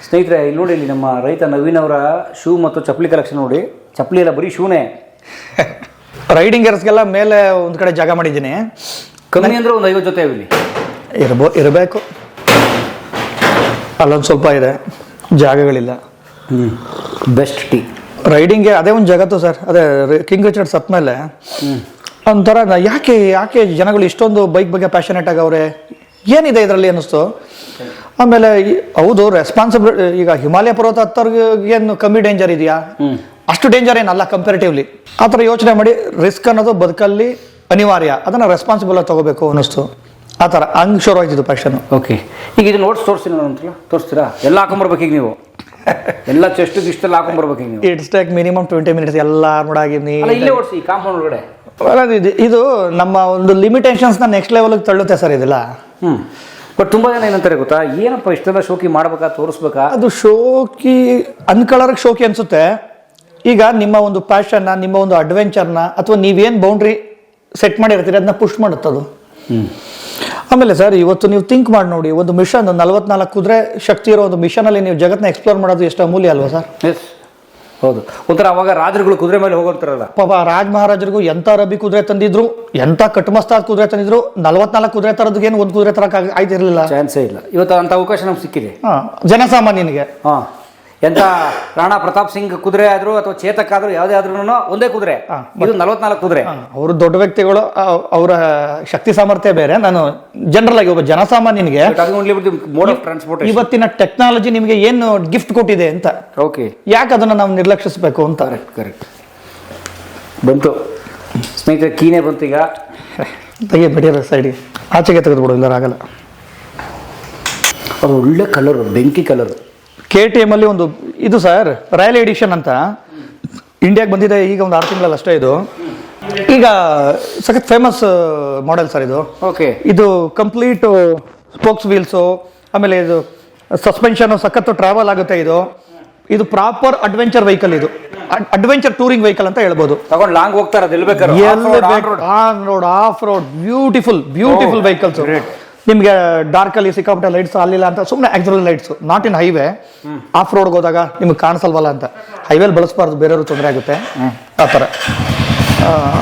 ಸ್ನೇಹಿತರೆ ಇಲ್ಲಿ ನೋಡಿ ಇಲ್ಲಿ ನಮ್ಮ ರೈತ ನವೀನ್ ಅವರ ಶೂ ಮತ್ತು ಚಪ್ಪಲಿ ಕಲೆಕ್ಷನ್ ನೋಡಿ. ಚಪ್ಪಲಿ ಎಲ್ಲ ಬರೀ ಶೂನೇ. ರೈಡಿಂಗ್ ಗೇರ್ಸ್ಗೆಲ್ಲ ಮೇಲೆ ಒಂದು ಕಡೆ ಜಾಗ ಮಾಡಿದ್ದೀನಿ. ಕಮ್ಮಿ ಅಂದ್ರೆ ಒಂದು ಐವತ್ತು ಜೊತೆ ಇಲ್ಲಿ ಇರ್ಬೋ ಇರಬೇಕು. ಅಲ್ಲೊಂದು ಸ್ವಲ್ಪ ಇದೆ. ಜಾಗಗಳಿಲ್ಲ. ಹ್ಞೂ ಬೆಸ್ಟ್ ಟೀ ರೈಡಿಂಗ್ಗೆ ಅದೇ ಒಂದು ಜಗತ್ತು ಸರ್. ಅದೇ ಕಿಂಗ್ ರಿಚರ್ಡ್ ಸತ್ ಮೇಲೆ. ಒಂಥರ ನ- ಯಾಕೆ ಯಾಕೆ ಜನಗಳು ಇಷ್ಟೊಂದು ಬೈಕ್ ಬಗ್ಗೆ ಪ್ಯಾಷನೇಟ್ ಆಗವ್ರೆ? ಏನಿದೆ ಇದರಲ್ಲಿ ಅನ್ನಿಸ್ತು? ಆಮೇಲೆ ಹೌದು ರೆಸ್ಪಾನ್ಸಿಬಿಲಿಟಿ ಈಗ ಹಿಮಾಲಯ ಪರ್ವತ ಹತ್ತೋರ್ಗೆ ಏನು ಕಮ್ಮಿ ಡೇಂಜರ್ ಇದೆಯಾ? ಅಷ್ಟು ಡೇಂಜರ್ ಏನಲ್ಲ ಕಂಪೇರಿಟಿವ್ಲಿ ಆ ಥರ ಯೋಚನೆ ಮಾಡಿ ರಿಸ್ಕ್ ಅನ್ನೋದು ಬದುಕಲ್ಲಿ ಅನಿವಾರ್ಯ. ಅದನ್ನು ರೆಸ್ಪಾನ್ಸಿಬಲ್ ಆಗಿ ತಗೋಬೇಕು ಅನ್ನಿಸ್ತು. ಆ ಥರ ಹಂಗೆ ಶೋರ್ ಆಯ್ತಿದ್ದು ಪ್ಯಾಷನ್ ಓಕೆ ಈಗ ಇದು ನೋಟ್ಸ್ ತೋರಿಸ್ತೀನಿ ಅಂತಲ್ಲ? ತೋರಿಸ್ತೀರಾ? ಎಲ್ಲ ಹಾಕೊಂಬರ್ಬೇಕು ಈಗ ನೀವು. ಎಲ್ಲ ಚೆಸ್ಟ್ ಇಷ್ಟೆಲ್ಲ ಹಾಕೊಂಬರ್ಬೇಕು ಈಗ ನೀವು. It's take minimum twenty minutes ಎಲ್ಲ ನೋಡಾಗಿ ನೀವು ಇಲ್ಲೇ ಓಡಿಸಿ ಕಾಂಪೌಂಡ್ ಒಳಗಡೆ. ಇದು- ಇದು ನಮ್ಮ ಒಂದು ಲಿಮಿಟೇಷನ್ಸ್ನ ನೆಕ್ಸ್ಟ್ ಲೆವೆಲ್ಗೆ ತಳ್ಳುತ್ತೆ ಸರ್ ಇದೆಲ್ಲ. ಹ್ಞೂ ಬಟ್ ತುಂಬ ಜನ ಏನಂತಾರೆ ಗೊತ್ತಾ? ಏನಪ್ಪ ಇಷ್ಟೆಲ್ಲ ಶೋಕಿ ಮಾಡ್ಬೇಕಾ ತೋರಿಸ್ಬೇಕಾ? ಅದು ಶೋಕಿ ಅನ್ಕಳರ್ಗೆ ಶೋಕಿ ಅನ್ಸುತ್ತೆ. ಈಗ ನಿಮ್ಮ ಒಂದು ಪ್ಯಾಷನ್ನ ನಿಮ್ಮ ಒಂದು ಅಡ್ವೆಂಚರ್ನ ಅಥವಾ ನೀವೇನು ಬೌಂಡ್ರಿ ಸೆಟ್ ಮಾಡಿರ್ತೀರಿ ಅದನ್ನ ಪುಷ್ ಮಾಡುತ್ತೆ ಅದು ಆಮೇಲೆ ಸರ್ ಇವತ್ತು ನೀವು ಥಿಂಕ್ ಮಾಡಿ ನೋಡಿ ಒಂದು ಮಿಷನ್ ನಲ್ವತ್ನಾಲ್ಕು ಕುದುರೆ ಶಕ್ತಿ ಇರೋ ಒಂದು ಮಿಷನಲ್ಲಿ ನೀವು ಜಗತ್ತನ್ನ ಎಕ್ಸ್ಪ್ಲೋರ್ ಮಾಡೋದು ಎಷ್ಟು ಅಮೂಲ್ಯ ಅಲ್ವಾ ಸರ್? ಎಸ್ ಹೌದು. ಒಂಥರ ಅವಾಗ ರಾಜರುಗಳು ಕುದುರೆ ಮೇಲೆ ಹೋಗೋರ್ತಾರಲ್ಲ. ಪಾಪ ರಾಜ ಮಹಾರಾಜರಿಗೂ ಎಂತ ರಬ್ಬಿ ಕುದುರೆ ತಂದಿದ್ರು ಎಂತ ಕಟ್ಟುಮಸ್ತಾದ ಕುದುರೆ ತಂದಿದ್ರು ನಲವತ್ನಾಲ್ಕು ಕುದುರೆ ಏನು ಒಂದು ಕುದುರೆ ತರಕ್ ಆಯ್ತಿರಲಿಲ್ಲ. ಆಯ್ತಿರ್ಲಿಲ್ಲ ಚಾನ್ಸೇ ಇಲ್ಲ. ಇವತ್ತು ಅಂತ ಅವಕಾಶ ನಮ್ಗೆ ಸಿಕ್ಕಿದೆ. ಹಾ ಜನಸಾಮಾನ್ಯನಿಗೆ. ಹಾಂ. ಎಂತ ರಾಣಾ ಪ್ರತಾಪ್ ಸಿಂಗ್ ಕುದುರೆ ಆದ್ರು ಅಥವಾ ಚೇತಕ್ ಆದರೂ ಯಾವುದೇ ಆದ್ರೂ ಒಂದೇ ಕುದುರೆ. ಇದು ನಲವತ್ನಾಲ್ಕು ಕುದುರೆ. ಅವರು ದೊಡ್ಡ ವ್ಯಕ್ತಿಗಳು ಅವರ ಶಕ್ತಿ ಸಾಮರ್ಥ್ಯ ಬೇರೆ. ನಾನು ಜನರಲ್ ಆಗಿ ಒಬ್ಬ ಜನಸಾಮಾನ್ಯನಿಗೆ ಮೋಡ್ ಆಫ್ ಟ್ರಾನ್ಸ್ಪೋರ್ಟ್ ಇವತ್ತಿನ ಟೆಕ್ನಾಲಜಿ ನಿಮಗೆ ಏನು ಗಿಫ್ಟ್ ಕೊಟ್ಟಿದೆ ಅಂತ. ಓಕೆ ಯಾಕೆ ಅದನ್ನ ನಾವು ನಿರ್ಲಕ್ಷಿಸಬೇಕು ಅಂತ? ಕರೆಕ್ಟ್ ಕರೆಕ್ಟ್ ಬಂತು. ಸ್ನೇಹಿತರೆ ಕೀನೇ ಬಂತು ಈಗ. ತೆಗೆ ಬಿಡಿಯರ ಸೈಡಿ ಆಚೆಗೆ ತೆಗೆದುಬಿಡು ಇಲ್ಲ ಆಗಲ್ಲ. ಅದು ಒಳ್ಳೆ ಕಲರು ಬೆಂಕಿ ಕಲರ್ ಕೆ ಟಿ ಎಂ ಅಲ್ಲಿ ಒಂದು ಇದು ಸರ್ ರಾಯಲ್ ಎಡಿಷನ್ ಅಂತ. ಇಂಡಿಯಾಗೆ ಬಂದಿದೆ ಈಗ ಒಂದು ಆರು ತಿಂಗಳಲ್ಲಿ ಅಷ್ಟೇ ಇದು. ಈಗ ಸಖತ್ ಫೇಮಸ್ ಮಾಡೆಲ್ ಸರ್ ಇದು. ಓಕೆ ಇದು ಕಂಪ್ಲೀಟ್ ಸ್ಪೋಕ್ಸ್ ವೀಲ್ಸು ಆಮೇಲೆ ಇದು ಸಸ್ಪೆನ್ಷನ್ ಸಖತ್ತು ಟ್ರಾವೆಲ್ ಆಗುತ್ತೆ ಇದು. ಇದು ಪ್ರಾಪರ್ ಅಡ್ವೆಂಚರ್ ವೆಹಿಕಲ್ ಇದು. ಅಡ್ವೆಂಚರ್ ಟೂರಿಂಗ್ ವೆಹಿಕಲ್ ಅಂತ ಹೇಳ್ಬೋದು. ತಗೊಂಡು ಲಾಂಗ್ ಹೋಗ್ತಾರೆ on road off road beautiful beautiful vehicles ನಿಮ್ಗೆ ಡಾರ್ಕ್ ಅಲ್ಲಿ ಸಿಕ್ಕಾಪಟ್ಟೆ ಲೈಟ್ಸ್ ಅಲ್ಲಿಲ್ಲ ಅಂತ ಸುಮ್ಮನೆ actual lights not in highway off road ಹೋದಾಗ ನಿಮ್ಗೆ ಕಾಣಿಸಲ್ವಲ್ಲ ಅಂತ. ಹೈವೇಲಿ ಬಳಸಬಾರ್ದು ಬೇರೆಯವ್ರಿಗೆ ತೊಂದರೆ ಆಗುತ್ತೆ. ಆ ಥರ.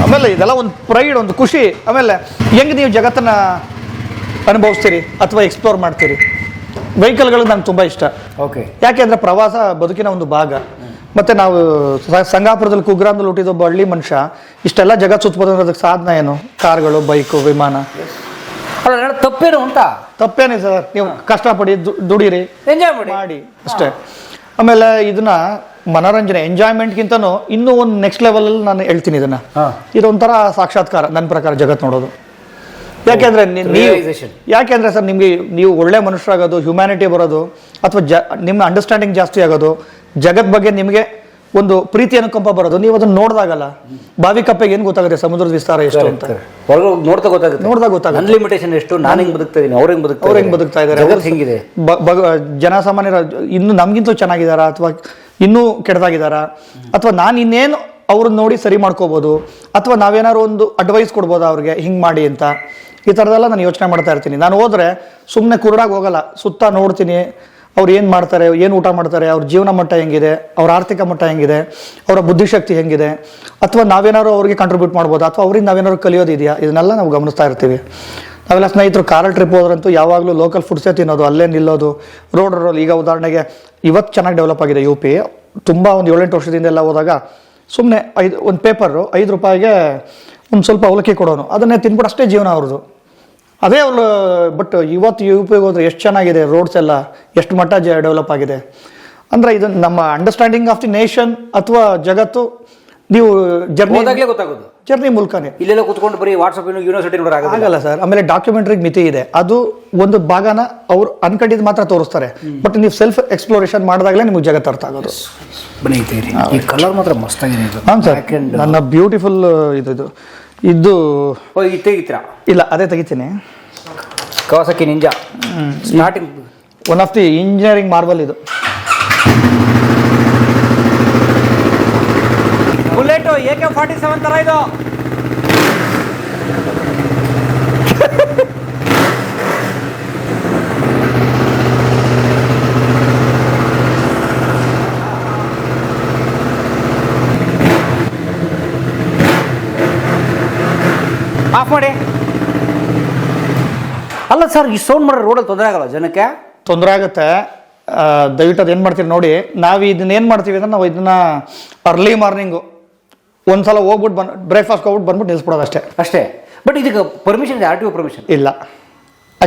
ಆಮೇಲೆ ಇದೆಲ್ಲ ಒಂದು ಪ್ರೈಡ್ ಒಂದು ಖುಷಿ. ಆಮೇಲೆ ಹೆಂಗೆ ನೀವು ಜಗತ್ತನ್ನ ಅನುಭವಿಸ್ತೀರಿ ಅಥವಾ ಎಕ್ಸ್ಪ್ಲೋರ್ ಮಾಡ್ತೀರಿ? ವೆಹಿಕಲ್ಗಳು ನಂಗೆ ತುಂಬ ಇಷ್ಟ. ಓಕೆ ಯಾಕೆಂದ್ರೆ ಪ್ರವಾಸ ಬದುಕಿನ ಒಂದು ಭಾಗ. ಮತ್ತೆ ನಾವು ಸಂಗಾಪುರದಲ್ಲಿ ಕುಗ್ರಾಮದಲ್ಲಿ ಹುಟ್ಟಿದ ಒಬ್ಬ ಹಳ್ಳಿ ಮನುಷ್ಯ ಇಷ್ಟೆಲ್ಲ ಜಗತ್ ಸುತ್ತಬೋದು ಅನ್ನೋದಕ್ಕೆ ಸಾಧನ ಏನು? ಕಾರ್ಗಳು ಬೈಕು ವಿಮಾನ. ನನ್ನ ತಪ್ಪೇನು ಅಂತ ತಪ್ಪೇನೆ ಸರ್. ನೀವು ಕಷ್ಟಪಡಿ ದು- ದುಡೀರಿ. ಎಂಜಾಯ್ ಮಾಡಿ. ಮಾಡಿ. ಅಷ್ಟೇ. ಆಮೇಲೆ ಇದನ್ನ ಮನೋರಂಜನೆ ಎಂಜಾಯ್ಮೆಂಟ್ಗಿಂತನೂ ಇನ್ನೂ ಒಂದು ನೆಕ್ಸ್ಟ್ ಲೆವೆಲಲ್ಲಿ ನಾನು ಹೇಳ್ತೀನಿ ಇದನ್ನ. ಹಾ. ಇದೊಂಥರ ಸಾಕ್ಷಾತ್ಕಾರ ನನ್ನ ಪ್ರಕಾರ ಜಗತ್ ನೋಡೋದು. ಯಾಕೆಂದ್ರೆ ನಿ- ನೀವು Realization. ಯಾಕೆಂದ್ರೆ ಸರ್ ನಿಮ್ಗೆ ನೀವು ಒಳ್ಳೆ ಮನುಷ್ಯರಾಗೋದು ಹ್ಯುಮ್ಯಾನಿಟಿ ಬರೋದು ಅಥವಾ ಜ ನಿಮ್ಮ ಅಂಡರ್ಸ್ಟ್ಯಾಂಡಿಂಗ್ ಜಾಸ್ತಿ ಆಗೋದು ಜಗತ್ ಬಗ್ಗೆ ನಿಮಗೆ ಒಂದು ಪ್ರೀತಿ ಅನುಕಂಪ ಬರೋದು. ನೀವು ಅದನ್ನ ನೋಡಿದಾಗಲ್ಲ. ಬಾವಿ ಕಪ್ಪೆಗೆ ಏನು ಗೊತ್ತಾಗುತ್ತೆ? ಸಮುದ್ರದ ವಿಸ್ತಾರ ಎಷ್ಟು ಅಂತ. ಹೊರಗೆ ನೋಡ್ತಾ ಗೊತ್ತಾಗುತ್ತೆ. ನೋಡಿದಾಗ ಗೊತ್ತಾಗುತ್ತೆ. ನನ್ನ ಲಿಮಿಟೇಷನ್ ಎಷ್ಟು? ನಾನು ಹೆಂಗ್ ಬದುಕ್ತಾ ಇದ್ದೀನಿ ಅವ್ರು ಹೆಂಗ್ ಬದುಕ್ತಾ ಅವ್ರು ಹೆಂಗ್ ಬದುಕ್ತಾ ಇದ್ದಾರೆ? ಹೆಂಗಿದೆ? ಜನಸಾಮಾನ್ಯರ ಇನ್ನು ನಮ್ಗಿಂತ ಚೆನ್ನಾಗಿದಾರ ಅಥವಾ ಇನ್ನೂ ಕೆಟ್ಟದಾಗಿದ್ದಾರಾ? ಅಥವಾ ನಾನು ಇನ್ನೇನು ಅವ್ರನ್ನ ನೋಡಿ ಸರಿ ಮಾಡ್ಕೋಬೋದು? ಅಥವಾ ನಾವೇನಾದ್ರು ಒಂದು ಅಡ್ವೈಸ್ ಕೊಡ್ಬೋದು ಅವ್ರಿಗೆ? ಹಿಂಗೆ ಮಾಡಿ ಅಂತ. ಈ ಥರದೆಲ್ಲ ನಾನು ಯೋಚನೆ ಮಾಡ್ತಾ ಇರ್ತೀನಿ. ನಾನು ಹೋದ್ರೆ ಸುಮ್ಮನೆ ಕುರುಡಾಗಿ ಹೋಗಲ್ಲ. ಸುತ್ತ ನೋಡ್ತೀನಿ. ಅವ್ರು ಏನು ಮಾಡ್ತಾರೆ, ಏನು ಊಟ ಮಾಡ್ತಾರೆ, ಅವ್ರ ಜೀವನ ಮಟ್ಟ ಹೆಂಗಿದೆ, ಅವ್ರ ಆರ್ಥಿಕ ಮಟ್ಟ ಹೆಂಗಿದೆ, ಅವರ ಬುದ್ಧಿಶಕ್ತಿ ಹೆಂಗಿದೆ, ಅಥವಾ ನಾವೇನಾದ್ರು ಅವ್ರಿಗೆ ಕಾಂಟ್ರಿಬ್ಯೂಟ್ ಮಾಡ್ಬೋದು, ಅಥವಾ ಅವ್ರಿಗೆ ನಾವೇನಾದ್ರು ಕಲಿಯೋದಿದೆಯಾ ಇದನ್ನೆಲ್ಲ ನಾವು ಗಮನಿಸ್ತಾ ಇರ್ತೀವಿ. ನಾವೆಲ್ಲ ಸ್ನೇಹಿತರು ಕಾರಲ್ಲಿ ಟ್ರಿಪ್ ಹೋದ್ರಂತೂ ಯಾವಾಗಲೂ ಲೋಕಲ್ ಫುಡ್ಸೇ ತಿನ್ನೋದು, ಅಲ್ಲೇ ನಿಲ್ಲೋದು ರೋಡ್ ರೋಲ್ ಈಗ ಉದಾಹರಣೆಗೆ ಇವತ್ತು ಚೆನ್ನಾಗಿ ಡೆವಲಪ್ ಆಗಿದೆ ಯು ಪಿ ತುಂಬ ಒಂದು ಏಳೆಂಟು ವರ್ಷದಿಂದ ಎಲ್ಲ ಹೋದಾಗ ಸುಮ್ಮನೆ ಐದು, ಒಂದು ಪೇಪರು ಐದು ರೂಪಾಯಿಗೆ ಒಂದು ಸ್ವಲ್ಪ ಅವಲಕ್ಕಿ ಕೊಡೋನು, ಅದನ್ನೇ ತಿನ್ಬಿಟ್ಟು ಅಷ್ಟೇ ಜೀವನ ಅವ್ರದ್ದು. ಅದೇ ಅವ್ರು ಬಟ್ ಇವತ್ತು ಯು ಪಿಗೆ ಹೋದ್ರೆ ಎಷ್ಟು ಚೆನ್ನಾಗಿದೆ ರೋಡ್ಸ್ ಎಲ್ಲ ಎಷ್ಟು ಮಟ್ಟ ಜ ಡೆವಲಪ್ ಆಗಿದೆ. ಅಂದರೆ ಇದು ನಮ್ಮ ಅಂಡರ್ಸ್ಟ್ಯಾಂಡಿಂಗ್ ಆಫ್ ದಿ ನೇಷನ್ ಅಥವಾ ಜಗತ್ತು ನೀವು ಜರ್ನಿ ಗೊತ್ತಾಗೋದು. ಜರ್ನಿ ಮೂಲಕನೇ. ಇಲ್ಲೆಲ್ಲ ಕುತ್ಕೊಂಡು ಬರೀ ವಾಟ್ಸಪ್ ಯೂನಿವರ್ಸಿಟಿ ಆಗಲ್ಲ ಸರ್ ಆಮೇಲೆ ಡಾಕ್ಯುಮೆಂಟ್ರಿಗೆ ಮಿತಿ ಇದೆ. ಅದು ಒಂದು ಭಾಗನ ಅವ್ರು ಅನ್ಕಂಡಿದ್ ಮಾತ್ರ ತೋರಿಸ್ತಾರೆ. ಬಟ್ ನೀವು ಸೆಲ್ಫ್ ಎಕ್ಸ್ಪ್ಲೋರೇಷನ್ ಮಾಡಿದಾಗಲೇ ನಿಮ್ಗೆ ಜಗತ್ತು ಅರ್ಥ ಆಗೋದು. ಬನ್ನಿ ಈ ಕಲರ್ ಮಾತ್ರ ಮಸ್ತಾಗಿದೆ ಹಾಂ ಸರ್ ನನ್ನ ಬ್ಯೂಟಿಫುಲ್ ಇದು. ಇದು ತೆಗಿತೀರ ಓ ಇದು ತೆಗಿತೀರಾ? ಇಲ್ಲ ಅದೇ ತೆಗಿತೀನಿ. Kawasaki ninja? Starting one of the engineering marble ಇದು bullet A K forty seven ತರ ಇದು. ಆಫ್ ಮಾಡಿ. ಅಲ್ಲ ಸರ್ ಈ ಸೌಂಡ್ ಮಾಡ್ರೆ ರೋಡಲ್ಲಿ ತೊಂದರೆ ಆಗಲ್ಲ ಜನಕ್ಕೆ? ತೊಂದರೆ ಆಗುತ್ತೆ. ದಯವಿಟ್ಟು ಅದೇನು ಮಾಡ್ತೀರಿ ನೋಡಿ ನಾವು ಇದನ್ನ ಏನು ಮಾಡ್ತೀವಿ ಅಂದ್ರೆ ನಾವು ಇದನ್ನ ಅರ್ಲಿ ಮಾರ್ನಿಂಗು ಒಂದ್ಸಲ ಹೋಗ್ಬಿಟ್ಟು ಬಂದು ಬ್ರೇಕ್ಫಾಸ್ಟ್ ಹೋಗ್ಬಿಟ್ಟು ಬಂದ್ಬಿಟ್ಟು ನಿಲ್ಸ್ಬಿಡೋದು ಅಷ್ಟೇ. ಅಷ್ಟೇ. ಬಟ್ ಇದಕ್ಕೆ ಪರ್ಮಿಷನ್ ಇದೆ ಆರ್ ಟಿ ಒ ಪರ್ಮಿಷನ್ ಇಲ್ಲ.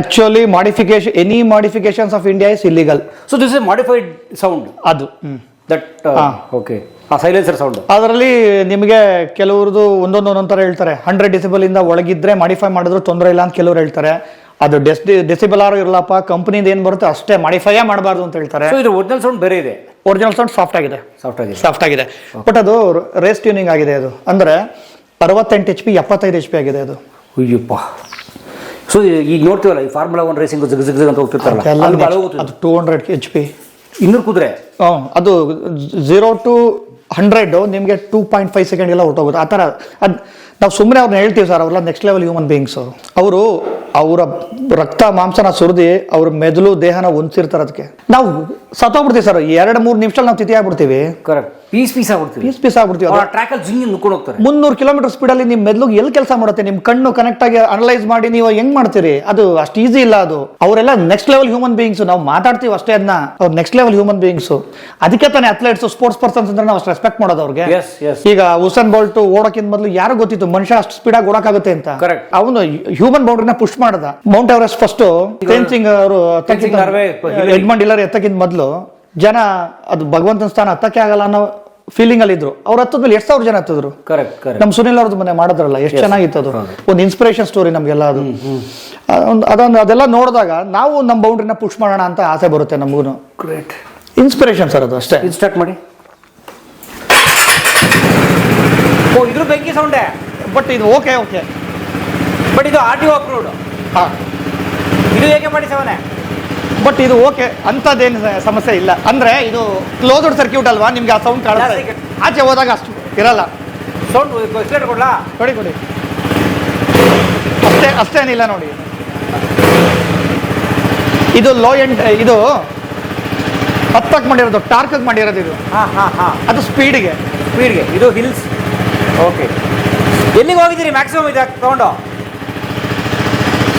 Actually modification any modifications of India is illegal so this is modified sound ಅದು. ದಟ್ ಓಕೆ ಆ ಸೈಲೆನ್ಸರ್ ಸೌಂಡ್ ಅದರಲ್ಲಿ ನಿಮಗೆ ಕೆಲವ್ರದ್ದು ಒಂದೊಂದು ಒಂದೊಂದು ಥರ ಹೇಳ್ತಾರೆ. ಹಂಡ್ರೆಡ್ ಡಿಸಿಬಲ್ ಇಂದ ಒಳಗಿದ್ರೆ ಮಾಡಿಫೈ ಮಾಡಿದ್ರು ತೊಂದರೆ ಇಲ್ಲ ಅಂತ ಕೆಲವ್ರು ಹೇಳ್ತಾರೆ. ಅದು ಡೆಸ್ ಡಿಸಿಬಲ್ ಆರು ಇರಲಪ್ಪ ಕಂಪ್ನಿಂದ ಏನು ಬರುತ್ತೆ ಅಷ್ಟೇ ಮಾಡಿಫೈಯೇ ಮಾಡಬಾರ್ದು ಅಂತ ಹೇಳ್ತಾರೆ. ಇದು ಒರಿಜಿನಲ್ ಸೌಂಡ್ ಬೇರೆ ಇದೆ. ಒರಿಜಿನಲ್ ಸೌಂಡ್ ಸಾಫ್ಟ್ ಆಗಿದೆ. ಸಾಫ್ಟ್ ಆಗಿದೆ. ಸಾಫ್ಟ್ ಆಗಿದೆ. ಬಟ್ ಅದು ರೇಸ್ ಟ್ಯೂನಿಂಗ್ ಆಗಿದೆ ಅದು. ಅಂದರೆ ಅರವತ್ತೆಂಟು ಎಚ್ ಪಿ ಎಪ್ಪತ್ತೈದು ಎಚ್ ಪಿ ಆಗಿದೆ ಅದು. ಅಯ್ಯಪ್ಪ. ಸೊ ಈಗ ನೋಡ್ತೀವಲ್ಲ ಈ ಫಾರ್ಮುಲಾ ಒನ್ ರೇಸಿಂಗ್ ಜಿಗ್ ಜಿಗ್ ಅಂತ ಹೋಗ್ತಿರ್ತಾರೆ ಅದು ಟೂ ಹಂಡ್ರೆಡ್ ಎಚ್ ಪಿ ಇನ್ನೂರು ಕುದುರೆ? ಅದು ಝೀರೋ ಟು ಹಂಡ್ರೆಡ್, ನಿಮಗೆ ಟೂ ಪಾಯಿಂಟ್ ಫೈವ್ ಸೆಕೆಂಡ್ ಎಲ್ಲ ಹೊರಟೋಗುತ್ತೆ. ಆ ಥರ. ಅದು ನಾವು ಸುಮ್ಮನೆ ಅವ್ರನ್ನ ಹೇಳ್ತೀವಿ ಸರ್ ಅವರೆಲ್ಲ ನೆಕ್ಸ್ಟ್ ಲೆವೆಲ್ ಹ್ಯೂಮನ್ ಬೀಯಿಂಗ್ಸು ಅವರು ಅವರ ರಕ್ತ ಮಾಂಸನ ಸುರಿದು ಅವ್ರ ಮೆದುಳು ದೇಹನ ಹೊಂದಿರ್ತಾರೆ ಅದಕ್ಕೆ. ನಾವು ಸತ್ತೋಗ್ಬಿಡ್ತೀವಿ ಸರ್ ಎರಡು ಮೂರು ನಿಮಿಷದಲ್ಲಿ ನಾವು ತಿಥಿ ಆಗ್ಬಿಡ್ತೀವಿ. ಕರೆಕ್ಟ್ ಪೀಸ್ ಪೀಸ್ ಆಗ್ಬಿಡ್ತೀವಿ ಪೀಸ್ ಪೀಸ್ ಆಗ್ಬಿಡ್ತೀವಿ ಟ್ರ್ಯಾಕಲ್ಲಿ ಜಿಂಗ್ ಹೋಗ್ತಾರೆ. ಮುನ್ನೂರು ಕಿಲೋಮೀಟರ್ ಸ್ಪೀಡಲ್ಲಿ ನಿಮ್ಮ ಮೆದುಳಿಗೆ ಎಲ್ಲಿ ಕೆಲಸ ಮಾಡುತ್ತೆ? ನಿಮ್ಮ ಕಣ್ಣು ಕನೆಕ್ಟ್ ಆಗಿ ಅನಲೈಸ್ ಮಾಡಿ ನೀವು ಹೆಂಗ್ ಮಾಡ್ತೀರಿ? ಅದು ಅಷ್ಟು ಈಸಿ ಇಲ್ಲ ಅದು. ಅವರೆಲ್ಲ ನೆಕ್ಸ್ಟ್ ಲೆವೆಲ್ ಹ್ಯೂಮನ್ ಬೀಯಿಂಗ್ಸ್ ನಾವು ಮಾತಾಡ್ತೀವಿ ಅಷ್ಟೇ ಅದನ್ನ ಅವ್ರು ನೆಕ್ಸ್ಟ್ ಲೆವೆಲ್ ಹ್ಯೂಮನ್ ಬೀಯಿಂಗ್ಸ್ ಅದಕ್ಕೆ ತಾನೇ ಅಥ್ಲೆಟ್ಸ್ ಸ್ಪೋರ್ಟ್ಸ್ ಪರ್ಸನ್ಸ್ ಅಂದ್ರೆ ನಾವು ಅಷ್ಟು ರೆಸ್ಪೆಕ್ಟ್ ಮಾಡೋದು ಅವ್ರಿಗೆ. ಈಗ ಹುಸನ್ ಬೋಲ್ಟ್ ಓಡೋಕ್ಕಿಂತ ಮೊದಲು ಯಾರು ಗೊತ್ತಿತ್ತು? ಮನುಷ್ಯ ಅಷ್ಟು ಸ್ಪೀಡಾಗಿ ಓಡಕ್ಕಾಗುತ್ತೆ ಅಂತ. ಕರೆಕ್ಟ್ ಅವನು ಹ್ಯೂಮನ್ ಬೌಂಡ್ರಿನ ಪುಷ್ ಮಾಡದ. ಮೌಂಟ್ ಎವರೆಸ್ಟ್ ಫಸ್ಟ್ ಫೆನ್ಸಿಂಗ್ ಅವರು. ಎಡ್ಮಂಡ್ ಇಲ್ಲರ್ ಎತ್ತಕ್ಕಿಂತ ಮೊದಲು ಜನ ಅದು ಭಗವಂತನ ಸ್ಥಾನ ಹತ್ತಕ್ಕೆ ಆಗಲ್ಲ ಅನ್ನೋ ಫೀಲಿಂಗ್ ಅಲ್ಲಿ ಇದ್ರು. ಅವ್ರು ಹತ್ತದ್ಮೇಲೆ ಎಷ್ಟು ಸಾವಿರ ಜನ ಹತ್ತಿದ್ರು. ನಮ್ಮ ಸುನಿಲ್ ಅವ್ರದ್ದು ಮನೆ ಮಾಡಿದ್ರಲ್ಲ ಎಷ್ಟು ಚೆನ್ನಾಗಿತ್ತು ಅದು. ಒಂದು ಇನ್ಸ್ಪಿರೇಷನ್ ಸ್ಟೋರಿ ನಮ್ಗೆಲ್ಲ ಅದು. ಅದೊಂದು ಅದೊಂದು ಅದೆಲ್ಲ ನೋಡಿದಾಗ ನಾವು ನಮ್ಮ ಬೌಂಡ್ರಿನ ಪುಷ್ ಮಾಡೋಣ ಅಂತ ಆಸೆ ಬರುತ್ತೆ ನಮಗೂ ಗ್ರೇಟ್ ಇನ್ಸ್ಪಿರೇಷನ್ ಸರ್ ಅದು ಅಷ್ಟೇ. ಸ್ಟಾರ್ಟ್ ಮಾಡಿ. ಓ ಇದ್ರ ಬೆಂಕಿ ಸೌಂಡೇ ಬಟ್ ಇದು ಓಕೆ ಓಕೆ ಬಟ್ ಇದು ಆರ್ ಟಿ ಒ ಅಪ್ರೂವ್ಡ್ ಹಾಂ. ಇದು ಹೇಗೆ ಮಾಡಿ ಸೆವನೆ ಬಟ್ ಇದು ಓಕೆ ಅಂಥದ್ದೇನು ಸಮಸ್ಯೆ ಇಲ್ಲ. ಅಂದರೆ ಇದು ಕ್ಲೋಸ್ಡ್ ಸರ್ಕ್ಯೂಟ್ ಅಲ್ವಾ? ನಿಮಗೆ ಆ ಸೌಂಡ್ ಕಾಣುತ್ತೆ. ಆಚೆ ಹೋದಾಗ ಅಷ್ಟು ಇರಲ್ಲ. ಸೌಂಡ್ ಕೊಡ್ಲಾ? ಕೊಡಿ ಕೊಡಿ. ಅಷ್ಟೇ ಅಷ್ಟೇನಿಲ್ಲ ನೋಡಿ. ಇದು ಲೋ ಎಂಡ್ ಇದು ಹತ್ತಕ್ಕೆ ಮಾಡಿರೋದು ಟಾರ್ಕಕ್ಕೆ ಮಾಡಿರೋದು ಇದು. ಹಾಂ ಹಾಂ ಹಾಂ. ಅದು ಸ್ಪೀಡ್ಗೆ ಸ್ಪೀಡ್ಗೆ ಇದು ಹಿಲ್ಸ್ ಓಕೆ ಎಲ್ಲಿಗೆ ಹೋಗಿದ್ದೀರಿ ಮ್ಯಾಕ್ಸಿಮಮ್ ಇದು ತಗೊಂಡು?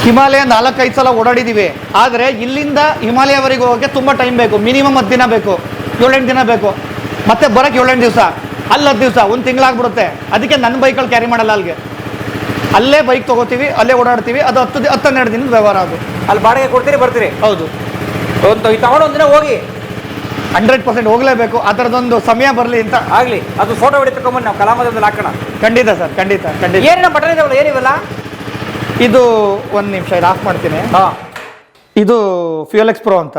ಹಿಮಾಲಯ ನಾಲ್ಕೈದು ಸಲ ಓಡಾಡಿದ್ದೀವಿ. ಆದರೆ ಇಲ್ಲಿಂದ ಹಿಮಾಲಯವರೆಗೆ ಹೋಗೋಕ್ಕೆ ತುಂಬ ಟೈಮ್ ಬೇಕು. ಮಿನಿಮಮ್ ಹತ್ತು ದಿನ ಬೇಕು. ಏಳೆಂಟು ದಿನ ಬೇಕು. ಮತ್ತೆ ಬರೋಕ್ಕೆ ಏಳೆಂಟು ದಿವಸ. ಅಲ್ಲಿ ಹತ್ತು ದಿವಸ. ಒಂದು ತಿಂಗಳಾಗ್ಬಿಡುತ್ತೆ. ಅದಕ್ಕೆ ನನ್ನ ಬೈಕಲ್ಲಿ ಕ್ಯಾರಿ ಮಾಡಲ್ಲ ಅಲ್ಲಿಗೆ ಅಲ್ಲೇ ಬೈಕ್ ತೊಗೋತೀವಿ ಅಲ್ಲೇ ಓಡಾಡ್ತೀವಿ. ಅದು ಹತ್ತು ದಿ- ಹತ್ತು ಹನ್ನೆರಡು ದಿನದ ವ್ಯವಹಾರ ಅದು. ಅಲ್ಲಿ ಬಾಡಿಗೆ ಕೊಡ್ತೀರಿ ಬರ್ತೀರಿ? ಹೌದು. ಒಂದು ತಗೊಂಡು ಒಂದಿನ ಹೋಗಿ. ಹಂಡ್ರೆಡ್ ಪರ್ಸೆಂಟ್ ಹೋಗಲೇಬೇಕು ಆ ಥರದೊಂದು ಸಮಯ ಬರಲಿ ಅಂತ. ಆಗಲಿ ಅದು ಫೋಟೋ ಹೊಡಿ ತಗೊಂಬಂದು ನಾವು ಕಲಾಮದಲ್ಲಿ ಹಾಕೋಣ. ಖಂಡಿತ ಸರ್ ಖಂಡಿತ ಖಂಡಿತ. ಏನೇನು ಬಟನ್ ಇದೆ ಏನಿವಲ್ಲ? ಇದು ಒಂದು ನಿಮಿಷ ಇದು ಆಫ್ ಮಾಡ್ತೀನಿ. ಹಾಂ. ಇದು ಫ್ಯೂಯಲ್ ಎಕ್ಸ್ ಪ್ರೋ ಅಂತ.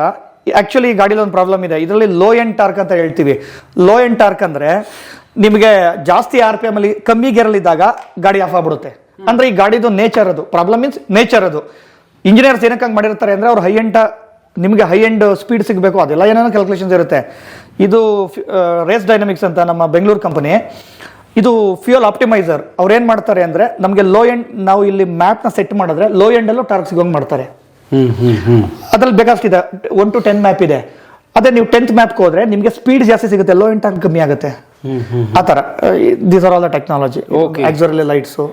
ಆ್ಯಕ್ಚುಲಿ ಈ ಗಾಡಿಲಿ ಒಂದು ಪ್ರಾಬ್ಲಮ್ ಇದೆ. ಇದರಲ್ಲಿ ಲೋ ಎಂಡ್ ಟಾರ್ಕ್ ಅಂತ ಹೇಳ್ತೀವಿ. ಲೋ ಎಂಡ್ ಟಾರ್ಕ್ ಅಂದರೆ ನಿಮಗೆ ಜಾಸ್ತಿ ಆರ್ ಪಿ ಎಂ ಅಲ್ಲಿ ಕಮ್ಮಿ ಗೆರಲಿದ್ದಾಗ ಗಾಡಿ ಆಫ್ ಆಗ್ಬಿಡುತ್ತೆ. ಅಂದರೆ ಈ ಗಾಡಿದು ನೇಚರ್ ಅದು. ಪ್ರಾಬ್ಲಮ್ ಮೀನ್ಸ್ ನೇಚರ್ ಅದು. ಇಂಜಿನಿಯರ್ಸ್ ಏನಕ್ಕೆ ಹಂಗೆ ಮಾಡಿರ್ತಾರೆ ಅಂದರೆ ಅವ್ರು ಹೈ ಎಂಡ್ ನಿಮಗೆ ಹೈ ಎಂಡ್ ಸ್ಪೀಡ್ ಸಿಗಬೇಕು ಅದೆಲ್ಲ ಏನೇನೋ ಕ್ಯಾಲ್ಕುಲೇಷನ್ಸ್ ಇರುತ್ತೆ. ಇದು ರೇಸ್ ಡೈನಮಿಕ್ಸ್ ಅಂತ ನಮ್ಮ ಬೆಂಗಳೂರು ಕಂಪನಿ ಇದು ಫ್ಯೂಯಲ್ ಆಪ್ಟಿಮೈಸರ್ ಅವ್ರು ಏನು ಮಾಡ್ತಾರೆ ಅಂದರೆ ನಮಗೆ ಲೋ ಎಂಡ್ ನಾವು ಇಲ್ಲಿ ಮ್ಯಾಪ್ನ ಸೆಟ್ ಮಾಡಿದ್ರೆ ಲೋ ಎಂಡಲ್ಲೂ ಟಾರ್ಕ್ ಸಿಗೋಂಗೆ ಮಾಡ್ತಾರೆ. ಅದ್ರಲ್ಲಿ ಬೇಕಾಷ್ಟಿದೆ ಒನ್ ಟು ಟೆನ್ ಮ್ಯಾಪ್ ಇದೆ. ಅದೇ ನೀವು ಟೆಂತ್ ಮ್ಯಾಪ್ಗೆ ಹೋದ್ರೆ ನಿಮಗೆ ಸ್ಪೀಡ್ ಜಾಸ್ತಿ ಸಿಗುತ್ತೆ ಲೋ ಎಂಡ್ ಟಾರ್ಕ್ ಕಮ್ಮಿ ಆಗುತ್ತೆ. ಆ ಥರ. These are all the technology lights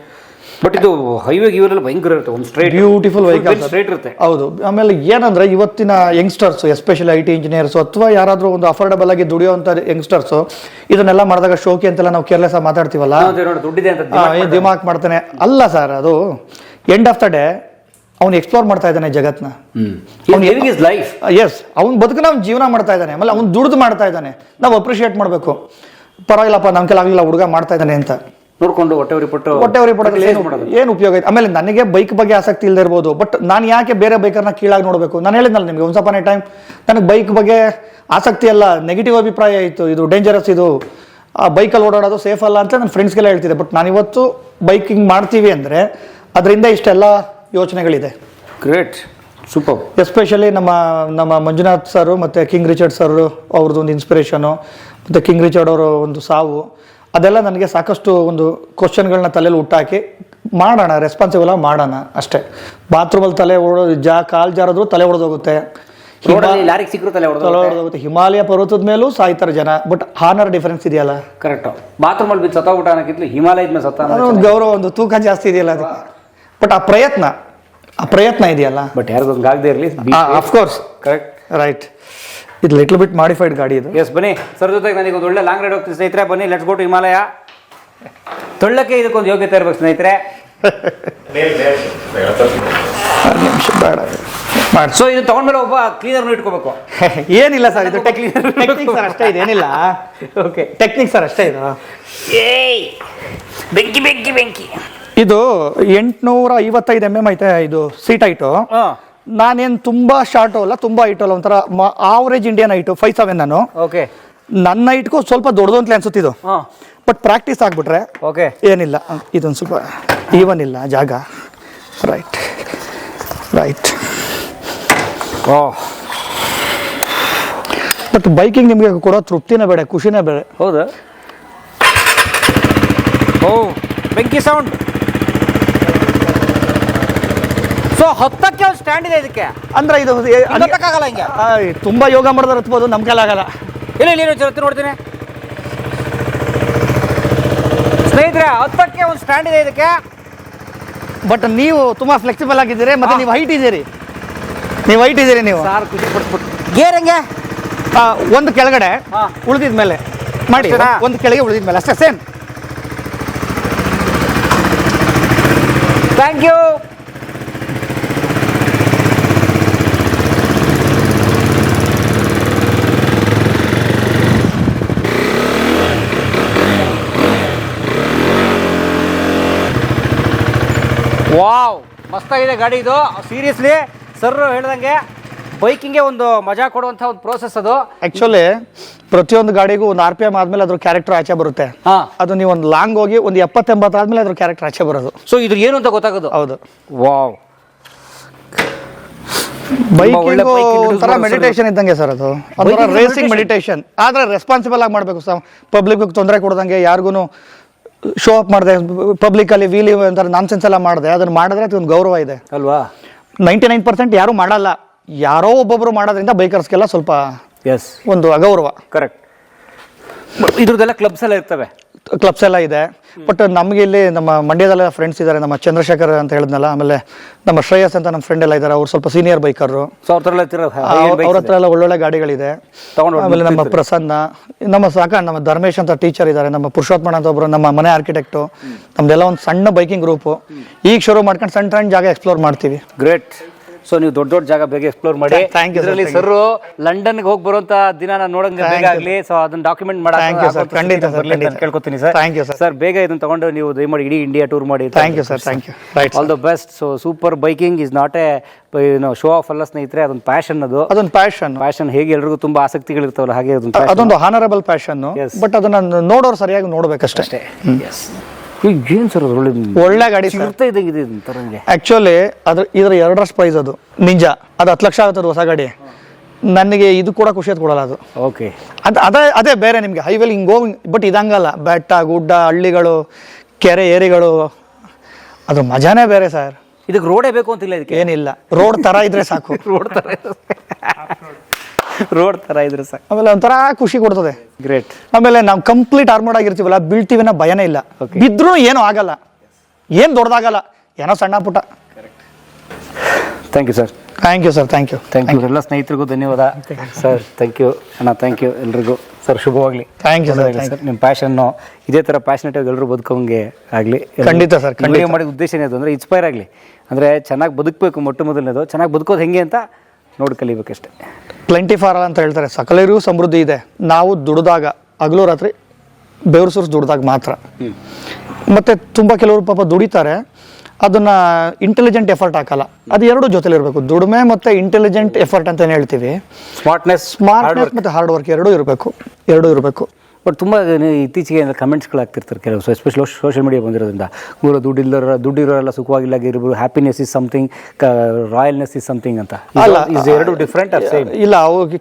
but ಇದು ಹೈವೇ ಇವರೆಲ್ಲ ಭಯಂಕರ ಇರುತ್ತೆ ಒಂದು ಸ್ಟ್ರೈಟ್ ಬ್ಯೂಟಿಫುಲ್ ವೆಹಿಕಲ್ ಸ್ಟ್ರೈಟ್ ಇರುತ್ತೆ. ಹೌದು. ಆಮೇಲೆ ಏನಂದ್ರೆ ಇವತ್ತಿನ youngsters especially I T engineers ಅಥವಾ ಯಾರಾದರೂ ಒಂದು ಅಫೋರ್ಡಬಲ್ ಆಗಿ ದುಡಿಯುವಂತ ಯಂಗ್ಸ್ಟರ್ಸ್ ಇದನ್ನೆಲ್ಲ ಮಾಡಿದಾಗ ಶೋಕಿ ಅಂತೆಲ್ಲ ನಾವು ಕೇರ್ಲೆಸ್ ಆಗಿ ಮಾತಾಡ್ತೀವಲ್ಲ? ದುಡ್ಡಿದೆ ಅಂತ ದಿಮಾಕ್ ಮಾಡ್ತಾನೆ. ಅಲ್ಲ ಸರ್ ಅದು ಎಂಡ್ ಆಫ್ ದ ಡೇ ಅವ್ನು ಎಕ್ಸ್ಪ್ಲೋರ್ ಮಾಡ್ತಾ ಇದ್ದಾನೆ ಜಗತ್ನ. ಅವ್ನು ಲಿವಿಂಗ್ ಇಸ್ ಲೈಫ್ ಎಸ್ ಅವ್ನ ಬದುಕನ್ನ ಅವ್ನು ಜೀವನ ಮಾಡ್ತಾ ಇದ್ದಾನೆ. ಆಮೇಲೆ ಅವ್ನು ದುಡ್ದು ಮಾಡ್ತಾ ಇದ್ದಾನೆ. ನಾವು ಅಪ್ರಿಷಿಯೇಟ್ ಮಾಡಬೇಕು. ಪರವಾಗಿಲ್ಲಪ್ಪ ನಮ್ಮ ಕೆಲ ಆಗಲಿಲ್ಲ ಹುಡುಗ ಮಾಡ್ತಾ ಇದ್ದಾನೆ ಅಂತ. ನೋಡ್ಕೊಂಡು ಹೊಟ್ಟೆ ಪಟ್ಟು ಹೊಟ್ಟೆ ಪಟ್ಟು ಏನು ಉಪಯೋಗ ಐತೆ? ಆಮೇಲೆ ನನಗೆ ಬೈಕ್ ಬಗ್ಗೆ ಆಸಕ್ತಿ ಇಲ್ಲದೆ ಇರ್ಬೋದು ಬಟ್ ನಾನು ಯಾಕೆ ಬೇರೆ ಬೈಕರ್ನ ಕೀಳಾಗಿ ನೋಡಬೇಕು? ನಾನು ಹೇಳಿದ್ನಲ್ಲ ನಿಮಗೆ ಒಂದು ಸ್ವಲ್ಪ ಟೈಮ್ ನನಗೆ ಬೈಕ್ ಬಗ್ಗೆ ಆಸಕ್ತಿ ಅಲ್ಲ ನೆಗೆಟಿವ್ ಅಭಿಪ್ರಾಯ ಇತ್ತು ಇದು ಡೇಂಜರಸ್ ಇದು. ಆ ಬೈಕಲ್ಲಿ ಓಡಾಡೋದು ಸೇಫ್ ಅಲ್ಲ ಅಂತ ನನ್ನ ಫ್ರೆಂಡ್ಸ್ಗೆಲ್ಲ ಹೇಳ್ತಿದ್ದೆ ಬಟ್ ನಾನು ಇವತ್ತು ಬೈಕಿಂಗ್ ಮಾಡ್ತೀವಿ ಅಂದರೆ ಅದರಿಂದ ಇಷ್ಟೆಲ್ಲ ಯೋಚನೆಗಳಿದೆ. ಗ್ರೇಟ್ ಸೂಪರ್ ಎಸ್ಪೆಷಲಿ ನಮ್ಮ ನಮ್ಮ ಮಂಜುನಾಥ್ ಸರು ಮತ್ತು ಕಿಂಗ್ ರಿಚರ್ಡ್ ಸರ್ ಅವ್ರದ್ದು ಒಂದು ಇನ್ಸ್ಪಿರೇಷನು ಮತ್ತು ಕಿಂಗ್ ರಿಚರ್ಡ್ ಅವರ ಒಂದು ಸಾವು. ಅದೆಲ್ಲ ನನಗೆ ಸಾಕಷ್ಟು ಒಂದು ಕ್ವಶನ್ಗಳನ್ನ ತಲೆಯಲ್ಲಿ ಹುಟ್ಟಾಕಿ ಮಾಡೋಣ ರೆಸ್ಪಾನ್ಸಿಬಲ್ ಆಗಿ ಮಾಡೋಣ ಅಷ್ಟೇ. ಬಾತ್ರೂಮಲ್ಲಿ ತಲೆ ಓಡೋ ಜಾ ಕಾಲು ಜಾರದ್ರು ತಲೆ ಹೊಡೆದೋಗುತ್ತೆ ರೋಡಲ್ಲಿ ಲಾರಿಗೆ ಸಿಕ್ಕರು ತಲೆ ಹೊಡೆದು ಹೋಗುತ್ತೆ ಹಿಮಾಲಯ ಪರ್ವತದ ಮೇಲೂ ಸಾಯ್ತಾರೆ ಜನ ಬಟ್ ಹಾನರ್ ಡಿಫರೆನ್ಸ್ ಇದೆಯಲ್ಲ? ಕರೆಕ್ಟ್ ಬಾತ್ರೂಮ್ ಅಲ್ಲಿ ಸತ ಸತ್ತೋಗ್ಬಿಟ್ಟ ಹಿಮಾಲಯ ಹಿಮಾಲಯದ ಮೇಲೆ ಸತ್ತ ಒಂದು ಗೌರವ ಒಂದು ತೂಕ ಜಾಸ್ತಿ ಇದೆಯಲ್ಲ ಅದಕ್ಕೆ. ಬಟ್ ಆ ಪ್ರಯತ್ನ ಆ ಪ್ರಯತ್ನ ಇದೆಯಲ್ಲ? ಬಟ್ ಯಾರು ಆಗದೆ ಇರಲಿ. ಅಫ್ಕೋರ್ಸ್ ಕರೆಕ್ಟ್ ರೈಟ್ ಇದು ಲಿಟ್ಲ್ ಬಿಟ್ ಮಾಡಿಫೈಡ್ ಗಾಡಿ ಇದು. ಎಸ್ ಬನ್ನಿ. ಸರ್ ಜೊತೆಗೆ ನನಗೆ ಒಂದು ಒಳ್ಳೆ ಲಾಂಗ್ ರೈಡ್ ಹೋಗ್ತೀನಿ ಸ್ನೇಹಿತರೆ. ಬನ್ನಿ ಲೆಟ್ಸ್ ಗೋ ಟು ಹಿಮಾಲಯ ತೊಳ್ಳಕ್ಕೆ ಇದಕ್ಕೊಂದು ಯೋಗ್ಯತೆ ಇರ್ಬೇಕು ಸ್ನೇಹಿತರೆ. ನಿಮಿಷ ಬೇಡ. ಮಾಡಿ ಸೊ ಇದು ತಗೊಂಡ್ಮೇಲೆ ಒಬ್ಬ ಕ್ಲೀನರ್ ಇಟ್ಕೋಬೇಕು. ಏನಿಲ್ಲ ಸರ್ ಇದು ಟೆಕ್ನಿಕ್ ಸರ್ ಅಷ್ಟೇ ಇದೆ. ಏನಿಲ್ಲ. ಓಕೆ ಟೆಕ್ನಿಕ್ ಸರ್ ಅಷ್ಟೇ ಇದು. ಏಯ್! ಬೆಂಕಿ ಬೆಂಕಿ ಬೆಂಕಿ. ಇದು ಎಂಟುನೂರ ಐವತ್ತೈದು ಎಂ ಎಂ ಐತೆ ಇದು ಸೀಟ್ ಐಟು ಹಾಂ. ನಾನೇನು ತುಂಬ ಶಾರ್ಟು ಅಲ್ಲ ತುಂಬ ಹೈಟ್ ಅಲ್ಲ ಒಂಥರ average Indian height five seven ನಾನು. ಓಕೆ ನನ್ನ ಹೈಟ್ಗೂ ಸ್ವಲ್ಪ ದೊಡ್ಡದು ಅಂತಲೇ ಅನ್ಸುತ್ತಿದ್ದು ಬಟ್ ಪ್ರಾಕ್ಟೀಸ್ ಆಗ್ಬಿಟ್ರೆ ಓಕೆ ಏನಿಲ್ಲ. ಇದೊಂದು ಸ್ವಲ್ಪ ಈವನ್ ಇಲ್ಲ ಜಾಗ. Right right oh. But biking ನಿಮಗೆ ಕೊಡೋ ತೃಪ್ತಿನೇ ಬೇಡ ಖುಷಿನೇ ಬೇಡ. ಹೌದಾ. ಓ ಬೆಂಕಿ ಸೌಂಡ್ ಸೊ ಹತ್ತಕ್ಕೆ ಒಂದು ಸ್ಟ್ಯಾಂಡ್ ಇದೆ ಇದಕ್ಕೆ. ಅಂದ್ರೆ ಇದು ಆಗಲ್ಲ ಹಿಂಗೆ ತುಂಬಾ ಯೋಗ ಮಾಡಿದ್ರೆ ಹತ್ಬೋದು ನಮ್ಮ ಕೈಲಾಗಲ್ಲ ಇಲ್ಲ ಇಲ್ಲಿ ಹತ್ತಿ ನೋಡ್ತೀನಿ. ಸ್ನೇಹಿತರೆ ಹತ್ತಕ್ಕೆ ಒಂದು ಸ್ಟ್ಯಾಂಡ್ ಇದೆ ಇದಕ್ಕೆ. ಬಟ್ ನೀವು ತುಂಬಾ ಫ್ಲೆಕ್ಸಿಬಲ್ ಆಗಿದ್ದೀರಿ ಮತ್ತೆ ನೀವು ಹೈಟ್ ಇದ್ದೀರಿ. ನೀವು ಹೈಟ್ ಇದ್ದೀರಿ ನೀವು. ಸಾರ್ ಖುಷಿ ಪಡ್ಬಿಟ್ಟು ಗೇರ್ ಹೆಂಗೆ? ಒಂದು ಕೆಳಗಡೆ. ಉಳಿದಿದ ಮೇಲೆ ಮಾಡಿ? ಒಂದು ಕೆಳಗೆ ಉಳಿದಿದ ಮೇಲೆ ಅಷ್ಟೇ ಸೇಮ್ ಥ್ಯಾಂಕ್ ಯು ವಾವ್ ಮಸ್ತಾಗಿದೆ ಗಾಡಿ ಇದು. ಸೀರಿಯಸ್ಲಿ ಸರ್ ಹೇಳ್ದಂಗೆ ಬೈಕಿಂಗ್ಗೆ ಒಂದು ಮಜಾ ಕೊಡುವಂಥ ಒಂದು ಪ್ರೋಸೆಸ್ ಅದು. ಆಕ್ಚುಲಿ ಪ್ರತಿಯೊಂದು ಗಾಡಿಗೂ ಒಂದು ಆರ್ ಪಿ ಎಂ ಆದ್ಮೇಲೆ ಅದ್ರ ಕ್ಯಾರೆಕ್ಟರ್ ಆಚೆ ಬರುತ್ತೆ. ಅದು ನೀವು ಒಂದು ಲಾಂಗ್ ಹೋಗಿ ಒಂದು ಎಪ್ಪತ್ತೆಂಬತ್ತು ಆದ್ಮೇಲೆ ಅದ್ರ ಕ್ಯಾರೆಕ್ಟರ್ ಆಚೆ ಬರೋದು. ಸೊ ಇದು ಏನು ಅಂತ ಗೊತ್ತಾಗೋದು? ಹೌದು. ವಾವ್. ಬೈಕ್ ಒಳ್ಳೆ bike introduce ಒಂಥರ ಮೆಡಿಟೇಷನ್ ಇದ್ದಂಗೆ ಸರ್ ಅದು. ರೇಸಿಂಗ್. ಮೆಡಿಟೇಷನ್ ಆದ್ರೆ ರೆಸ್ಪಾನ್ಸಿಬಲ್ ಆಗಿ ಮಾಡಬೇಕು ಸರ್. ಪಬ್ಲಿಕ್ ತೊಂದರೆ ಕೊಡ್ದಂಗೆ ಯಾರಿಗೂ ಶೋ ಅಪ್ ಮಾಡಿದೆ ಪಬ್ಲಿಕ್ ಅಲ್ಲಿ ವೀಲಿ ಅಂತಾರೆ ನಾನ್ ಸೆನ್ಸ್ ಎಲ್ಲ ಮಾಡಿದೆ. ಅದನ್ನ ಮಾಡಿದ್ರೆ ಅದೊಂದು ಒಂದು ಗೌರವ ಇದೆ. ಅಲ್ವಾ? ನೈಂಟಿ ನೈನ್ ಪರ್ಸೆಂಟ್ ಯಾರು ಮಾಡಲ್ಲ. ಯಾರೋ ಒಬ್ಬೊಬ್ಬರು ಮಾಡೋದ್ರಿಂದ ಬೈಕರ್ಸ್ಗೆಲ್ಲ ಸ್ವಲ್ಪ ಎಸ್ ಒಂದು ಅಗೌರವ. ಕರೆಕ್ಟ್ ಇದ್ರದ್ದೆಲ್ಲ ಕ್ಲಬ್ಸ್ ಎಲ್ಲ ಇರ್ತವೆ. ಕ್ಲಬ್ಸ್ ಎಲ್ಲ ಇದೆ. ಬಟ್ ನಮಗೆ ಇಲ್ಲಿ ನಮ್ಮ ಮಂಡ್ಯದಲ್ಲ ಫ್ರೆಂಡ್ಸ್ ಇದ್ದಾರೆ ನಮ್ಮ ಚಂದ್ರಶೇಖರ್ ಅಂತ ಹೇಳಿದ್ನಲ್ಲ ಆಮೇಲೆ ನಮ್ಮ ಶ್ರೇಯಸ್ ಅಂತ ನಮ್ಮ ಫ್ರೆಂಡ್ ಎಲ್ಲ ಇದ್ದಾರೆ ಅವ್ರು ಸ್ವಲ್ಪ ಸೀನಿಯರ್ ಬೈಕರು ಸೊ ಅವ್ರ ಹತ್ರ ಎಲ್ಲ ಅವ್ರ ಹತ್ರ ಎಲ್ಲ ಒಳ್ಳೊಳ್ಳೆ ಗಾಡಿಗಳಿದೆ. ಆಮೇಲೆ ನಮ್ಮ ಪ್ರಸನ್ನ ನಮ್ಮ ಸಾಕ ನಮ್ಮ ಧರ್ಮೇಶ್ ಅಂತ ಟೀಚರ್ ಇದ್ದಾರೆ ನಮ್ಮ ಪುರುಷೋತ್ಮಣ ಅಂತ ಒಬ್ರು ನಮ್ಮ ಮನೆ ಆರ್ಕಿಟೆಕ್ಟು ನಮ್ದೆಲ್ಲ ಒಂದು ಸಣ್ಣ ಬೈಕಿಂಗ್ ಗ್ರೂಪ್ ಈಗ ಶುರು ಮಾಡ್ಕೊಂಡು ಸಣ್ಣ ಸಣ್ಣ ಜಾಗ ಎಕ್ಸ್ಪ್ಲೋರ್ ಮಾಡ್ತೀವಿ. ಗ್ರೇಟ್ ಸೊ ನೀವು ದೊಡ್ಡ ದೊಡ್ಡ ಜಾಗ ಬೇಗ ಎಕ್ಸ್ಪ್ಲೋರ್ ಮಾಡಿ Thank you, sir. ಇದರಲ್ಲಿ Thank ಸರ್ ಲಂಡನ್ಗೆ ಹೋಗಿ ಬರುವಂತ ದಿನ ನಾನು ನೋಡಂಗೆ ಬೇಗ ಆಗಲಿ ಸೊ ಅದನ್ನ ಡಾಕ್ಯುಮೆಂಟ್ Thank you, sir. ಖಂಡಿತ, sir. ಖಂಡಿತ. ಕೇಳ್ಕೊತೀನಿ sir Thank you, sir. Sir ಬೇಗ ಇದನ್ನ ತಗೊಂಡು ನೀವು ದಯಮಾಡಿ ಇಡೀ ಇಂಡಿಯಾ ಟೂರ್ ಮಾಡಿ thank you sir thank you right all the best so super biking is not a show off ಅಲ್ಲ ಸ್ನೇಹಿತರೆ ಅದೊಂದು ಪ್ಯಾಶನ್ ಅದು ಅದೊಂದು ಪ್ಯಾಶನ್ ಪ್ಯಾಶನ್ ಹೇಗೆ ಎಲ್ರಿಗೂ ತುಂಬಾ ಆಸಕ್ತಿಗಳಿರ್ತಾವಲ್ಲ ಹಾಗೆ ಅದೊಂದು passion. ಅದೊಂದು ಹಾನರಬಲ್ ಪ್ಯಾಶನ್ Yes. ಬಟ್ ಅದನ್ನ ನೋಡೋರು ಸರಿಯಾಗಿ ನೋಡ್ಬೇಕಷ್ಟೇ ಅಷ್ಟೇ ಎಸ್ ಏನ್ ಸರ್ ಒಳ್ಳೆ ಒಳ್ಳೆ ಗಾಡಿ ಇದ್ದಂಗೆ ಇದೆ ಒಂಥರ ನಂಗೆ ಆಕ್ಚುಲಿ ಅದ್ರ ಇದರ ಎರಡರಷ್ಟು ಪ್ರೈಸ್ ಅದು. ನಿಂಜ ಅದು ಹತ್ತು ಲಕ್ಷ ಆಗುತ್ತೆ ಅದು ಹೊಸ ಗಾಡಿ. ನನಗೆ ಇದು ಕೂಡ ಖುಷಿ ಅದು ಕೊಡಲ್ಲ ಅದು. ಓಕೆ ಅದು ಅದೇ ಅದೇ ಬೇರೆ ನಿಮಗೆ. ಹೈವೇಲಿ ಹಿಂಗೆ ಹೋಗಿ ಬಟ್ ಇದಂಗಲ್ಲ. ಬೆಟ್ಟ ಗುಡ್ಡ ಹಳ್ಳಿಗಳು ಕೆರೆ ಏರಿಗಳು. ಅದ್ರ ಮಜಾನೇ ಬೇರೆ ಸರ್. ಇದಕ್ಕೆ ರೋಡೇ ಬೇಕು ಅಂತಿಲ್ಲ ಇದಕ್ಕೆ? ಏನಿಲ್ಲ. ರೋಡ್ ತರ ಇದ್ರೆ ಸಾಕು. ರೋಡ್ ತರ ರೋಡ್ ತರ ಇದ್ರೆ ಸರ್ ಆಮೇಲೆ ಒಂಥರ ಖುಷಿ ಕೊಡ್ತದೆ. ಗ್ರೇಟ್ ಆಮೇಲೆ ನಾವು ಕಂಪ್ಲೀಟ್ ಆರ್ಮೋಡ್ ಆಗಿರ್ತೀವಲ್ಲ ಬೀಳ್ತೀವಿ ಅನ್ನೋ ಭಯನೇ ಇಲ್ಲ. ಬಿದ್ರೂ ಏನೂ ಆಗಲ್ಲ. ಏನು ದೊಡ್ಡದಾಗಲ್ಲ. ಏನೋ ಸಣ್ಣ ಪುಟ್ಟ. Thank you sir thank you sir thank you thank you ಎಲ್ಲ ಸ್ನೇಹಿತರಿಗೂ ಧನ್ಯವಾದ. ಸರ್ ಥ್ಯಾಂಕ್ ಯು ಅಣ್ಣ ಥ್ಯಾಂಕ್ ಯು ಎಲ್ರಿಗೂ. ಸರ್ ಶುಭವಾಗಲಿ. ಥ್ಯಾಂಕ್ ಯು ಸರ್ ಸರ್ ನಿಮ್ಮ ಪ್ಯಾಷನ್ನು ಇದೇ ಥರ ಪ್ಯಾಷನೇಟ್ ಆಗಿ ಎಲ್ಲರೂ ಬದುಕೋಂಗೆ ಆಗಲಿ. ಖಂಡಿತ ಸರ್ ಖಂಡಿತ. ಮಾಡಿದ ಉದ್ದೇಶ ಏನಿದೆ ಅಂದರೆ ಇನ್ಸ್ಪೈರ್ ಆಗಲಿ. ಅಂದರೆ ಚೆನ್ನಾಗಿ ಬದುಕಬೇಕು ಮೊಟ್ಟ ಮೊದಲನೇದು. ಚೆನ್ನಾಗಿ ಬದುಕೋದು ಹೆಂಗೆ ಅಂತ ನೋಡಿ ಕಲಿಬೇಕಷ್ಟೇ. ಪ್ಲೆಂಟಿ ಫಾರ್ ಅಂತ ಹೇಳ್ತಾರೆ. ಸಕಲರಿಗೂ ಸಮೃದ್ಧಿ ಇದೆ. ನಾವು ದುಡಿದಾಗ ಹಗಲು ರಾತ್ರಿ ಬೆವರು ಸುರಿಸಿ ದುಡಿದಾಗ ಮಾತ್ರ. ಮತ್ತೆ ತುಂಬ ಕೆಲವರು ಪಾಪ ದುಡಿತಾರೆ. ಅದನ್ನ ಇಂಟೆಲಿಜೆಂಟ್ ಎಫರ್ಟ್ ಹಾಕಲ್ಲ. ಅದು ಎರಡು ಜೊತೆಲಿ ಇರಬೇಕು. ದುಡಿಮೆ ಮತ್ತೆ ಇಂಟೆಲಿಜೆಂಟ್ ಎಫರ್ಟ್ ಅಂತ ಏನ್ ಹೇಳ್ತೀವಿ ಸ್ಮಾರ್ಟ್ನೆಸ್ ಸ್ಮಾರ್ಟ್ನೆಸ್ ಮತ್ತೆ ಹಾರ್ಡ್ ವರ್ಕ್ ಎರಡೂ ಇರಬೇಕು. ಎರಡೂ ಇರಬೇಕು. ಬಟ್ ತುಂಬ ಇತ್ತೀಚೆಗೆ ಕಮೆಂಟ್ಸ್ಗಳು ಆಗ್ತಿರ್ತಾರೆ ಕೆಲವು ಎಸ್ಪೆಷಲ್ ಸೋಷಿಯಲ್ ಮೀಡಿಯಾ ಬಂದಿರೋದ್ರಿಂದ. ಗುರು ದುಡ್ಡಿಲ್ಲರ ದುಡ್ಡಿರೋರೆಲ್ಲ ಸುಖವಾಗಿಲ್ಲ ಇರ್ಬೋದು happiness is something royalness is something ಅಂತ. ಅಲ್ಲ. ಇಸ್ ಎರಡು ಡಿಫ್ರೆಂಟ್ ಇಲ್ಲ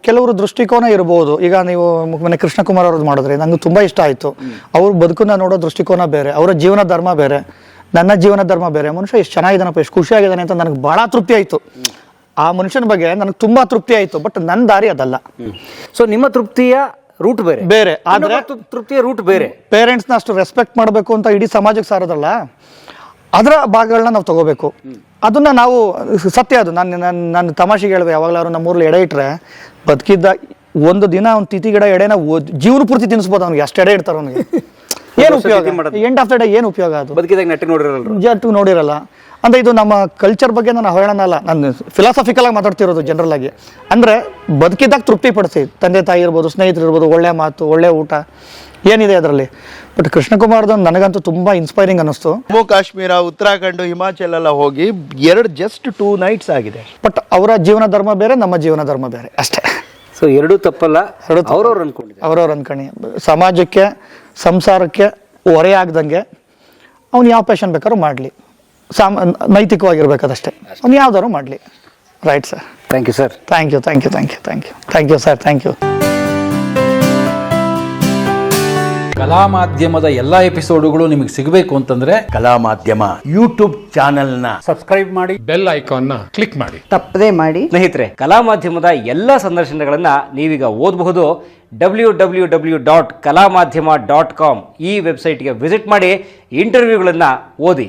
ಕೆಲವರು ದೃಷ್ಟಿಕೋನ ಇರಬಹುದು ಈಗ ನೀವು ಮನೆ ಕೃಷ್ಣಕುಮಾರ್ ಅವ್ರದ್ದು ಮಾಡಿದ್ರೆ ನಂಗೆ ತುಂಬಾ ಇಷ್ಟ ಆಯಿತು. ಅವ್ರ ಬದುಕನ್ನ ನೋಡೋ ದೃಷ್ಟಿಕೋನ ಬೇರೆ ಅವರ ಜೀವನ ಧರ್ಮ ಬೇರೆ ನನ್ನ ಜೀವನ ಧರ್ಮ ಬೇರೆ. ಮನುಷ್ಯ ಎಷ್ಟು ಚೆನ್ನಾಗಿದ್ದಾನಪ್ಪ ಎಷ್ಟು ಖುಷಿಯಾಗಿದ್ದಾನೆ ಅಂತ ನನಗೆ ಭಾಳ ತೃಪ್ತಿ ಆಯ್ತು. ಆ ಮನುಷ್ಯನ ಬಗ್ಗೆ ನನಗೆ ತುಂಬಾ ತೃಪ್ತಿ ಆಯಿತು ಬಟ್ ನನ್ನ ದಾರಿ ಅದಲ್ಲ. ಸೊ ನಿಮ್ಮ ತೃಪ್ತಿಯ ರೂಟ್ ಬೇರೆ. ಬೇರೆ. ಆದ್ರೆ ತೃಪ್ತಿಯ ರೂಟ್ ಬೇರೆ. ಪೇರೆಂಟ್ಸ್ನ ಅಷ್ಟು ರೆಸ್ಪೆಕ್ಟ್ ಮಾಡಬೇಕು ಅಂತ ಇಡೀ ಸಮಾಜಕ್ಕೆ ಸಾರೋದಲ್ಲ ಅದರ ಭಾಗಗಳನ್ನ ನಾವು ತಗೋಬೇಕು. ಅದನ್ನ ನಾವು ಸತ್ಯ ಅದು. ನಾನು ನನ್ನ ನನ್ನ ತಮಾಷೆಗೆ ಹೇಳಿದೆ ಯಾವಾಗಲಾದ್ರು ನಮ್ಮೂರಲ್ಲಿ ಎಡೆ ಇಟ್ರೆ ಬದುಕಿದ್ದ ಒಂದು ದಿನ ಅವ್ನ ತಿಥಿ ಗಿಡ ಎಡೆನ ಜೀವನ ಪೂರ್ತಿ ತಿನ್ಸ್ಬೋದು ಅವ್ನಿಗೆ. ಅಷ್ಟು ಎಡೆ ಇಡ್ತಾರೆ ಅವ್ನಿಗೆ. ಏನು ಉಪಯೋಗ. ಎಂಡ್ ಆಫ್ ದ ಡೇ ಏನು ಉಪಯೋಗ ಅದು? ಬದುಕಿದಾಗ ನೆಟ್ಟಿಗೆ ನೋಡಿರಲ್ಲ ಜಟ್ಟು ನೋಡಿರಲ್ಲ. ಅಂದ್ರೆ ಇದು ನಮ್ಮ ಕಲ್ಚರ್ ಬಗ್ಗೆ ನಾನು ಹೇಳೋಣ ಅಲ್ಲ. ನಾನು ಫಿಲಾಸಫಿಕಲ್ ಆಗಿ ಮಾತಾಡ್ತಿರೋದು ಜನರಲ್ ಆಗಿ. ಅಂದ್ರೆ ಬದುಕಿದ್ದಾಗ ತೃಪ್ತಿ ಪಡಿಸಿ. ತಂದೆ ತಾಯಿ ಇರ್ಬೋದು ಸ್ನೇಹಿತರು ಇರ್ಬೋದು ಒಳ್ಳೆ ಮಾತು ಒಳ್ಳೆ ಊಟ ಏನಿದೆ ಅದರಲ್ಲಿ. ಬಟ್ ಕೃಷ್ಣಕುಮಾರ್ದು ನನಗಂತೂ ತುಂಬ ಇನ್ಸ್ಪೈರಿಂಗ್ ಅನ್ನಿಸ್ತು. ಜಮ್ಮು ಕಾಶ್ಮೀರ ಉತ್ತರಾಖಂಡ್ ಹಿಮಾಚಲ್ ಎಲ್ಲ ಹೋಗಿ ಎರಡು ಜಸ್ಟ್ ಟೂ ನೈಟ್ಸ್ ಆಗಿದೆ. ಬಟ್ ಅವರ ಜೀವನ ಧರ್ಮ ಬೇರೆ ನಮ್ಮ ಜೀವನ ಧರ್ಮ ಬೇರೆ. ಅಷ್ಟೇ. ಸೊ ಎರಡೂ ತಪ್ಪಲ್ಲ. ಅವ್ರವ್ರು ಅನ್ಕೊಂಡು ಅವ್ರವ್ರು ಅನ್ಕೊಂಡು ಅವ್ರವ್ರ ಅನ್ಕಣಿ. ಸಮಾಜಕ್ಕೆ ಸಂಸಾರಕ್ಕೆ ಹೊರೆ ಆಗ್ದಂಗೆ ಅವ್ನು ಯಾವ ಪ್ಯಾಷನ್ ಬೇಕಾದ್ರೂ ಮಾಡಲಿ. ಸಾಮ ನೈತಿಕವಾಗಿರ್ಬೇಕದಷ್ಟೇ. ಅವ್ನು ಯಾವ್ದಾದ್ರು ಮಾಡಲಿ. Right sir thank you sir thank you thank you thank you thank you thank you sir thank you ಕಲಾ ಮಾಧ್ಯಮದ ಎಲ್ಲ ಎಪಿಸೋಡುಗಳು ನಿಮಗೆ ಸಿಗಬೇಕು ಅಂತಂದ್ರೆ ಕಲಾ ಮಾಧ್ಯಮ ಯೂಟ್ಯೂಬ್ ಚಾನಲ್ನ ಸಬ್ಸ್ಕ್ರೈಬ್ ಮಾಡಿ. ಬೆಲ್ ಐಕಾನ್ನ ಕ್ಲಿಕ್ ಮಾಡಿ. ತಪ್ಪದೇ ಮಾಡಿ. ಸ್ನೇಹಿತರೆ ಕಲಾ ಮಾಧ್ಯಮದ ಎಲ್ಲ ಸಂದರ್ಶನಗಳನ್ನು ನೀವೀಗ ಓದಬಹುದು. ಡಬ್ಲ್ಯೂ ಡಬ್ಲ್ಯೂ ಡಬ್ಲ್ಯೂ ಡಾಟ್ ಕಲಾ ಮಾಧ್ಯಮ ಡಾಟ್ ಕಾಮ್ ಈ ವೆಬ್ಸೈಟ್ಗೆ ವಿಸಿಟ್ ಮಾಡಿ ಇಂಟರ್ವ್ಯೂಗಳನ್ನು ಓದಿ.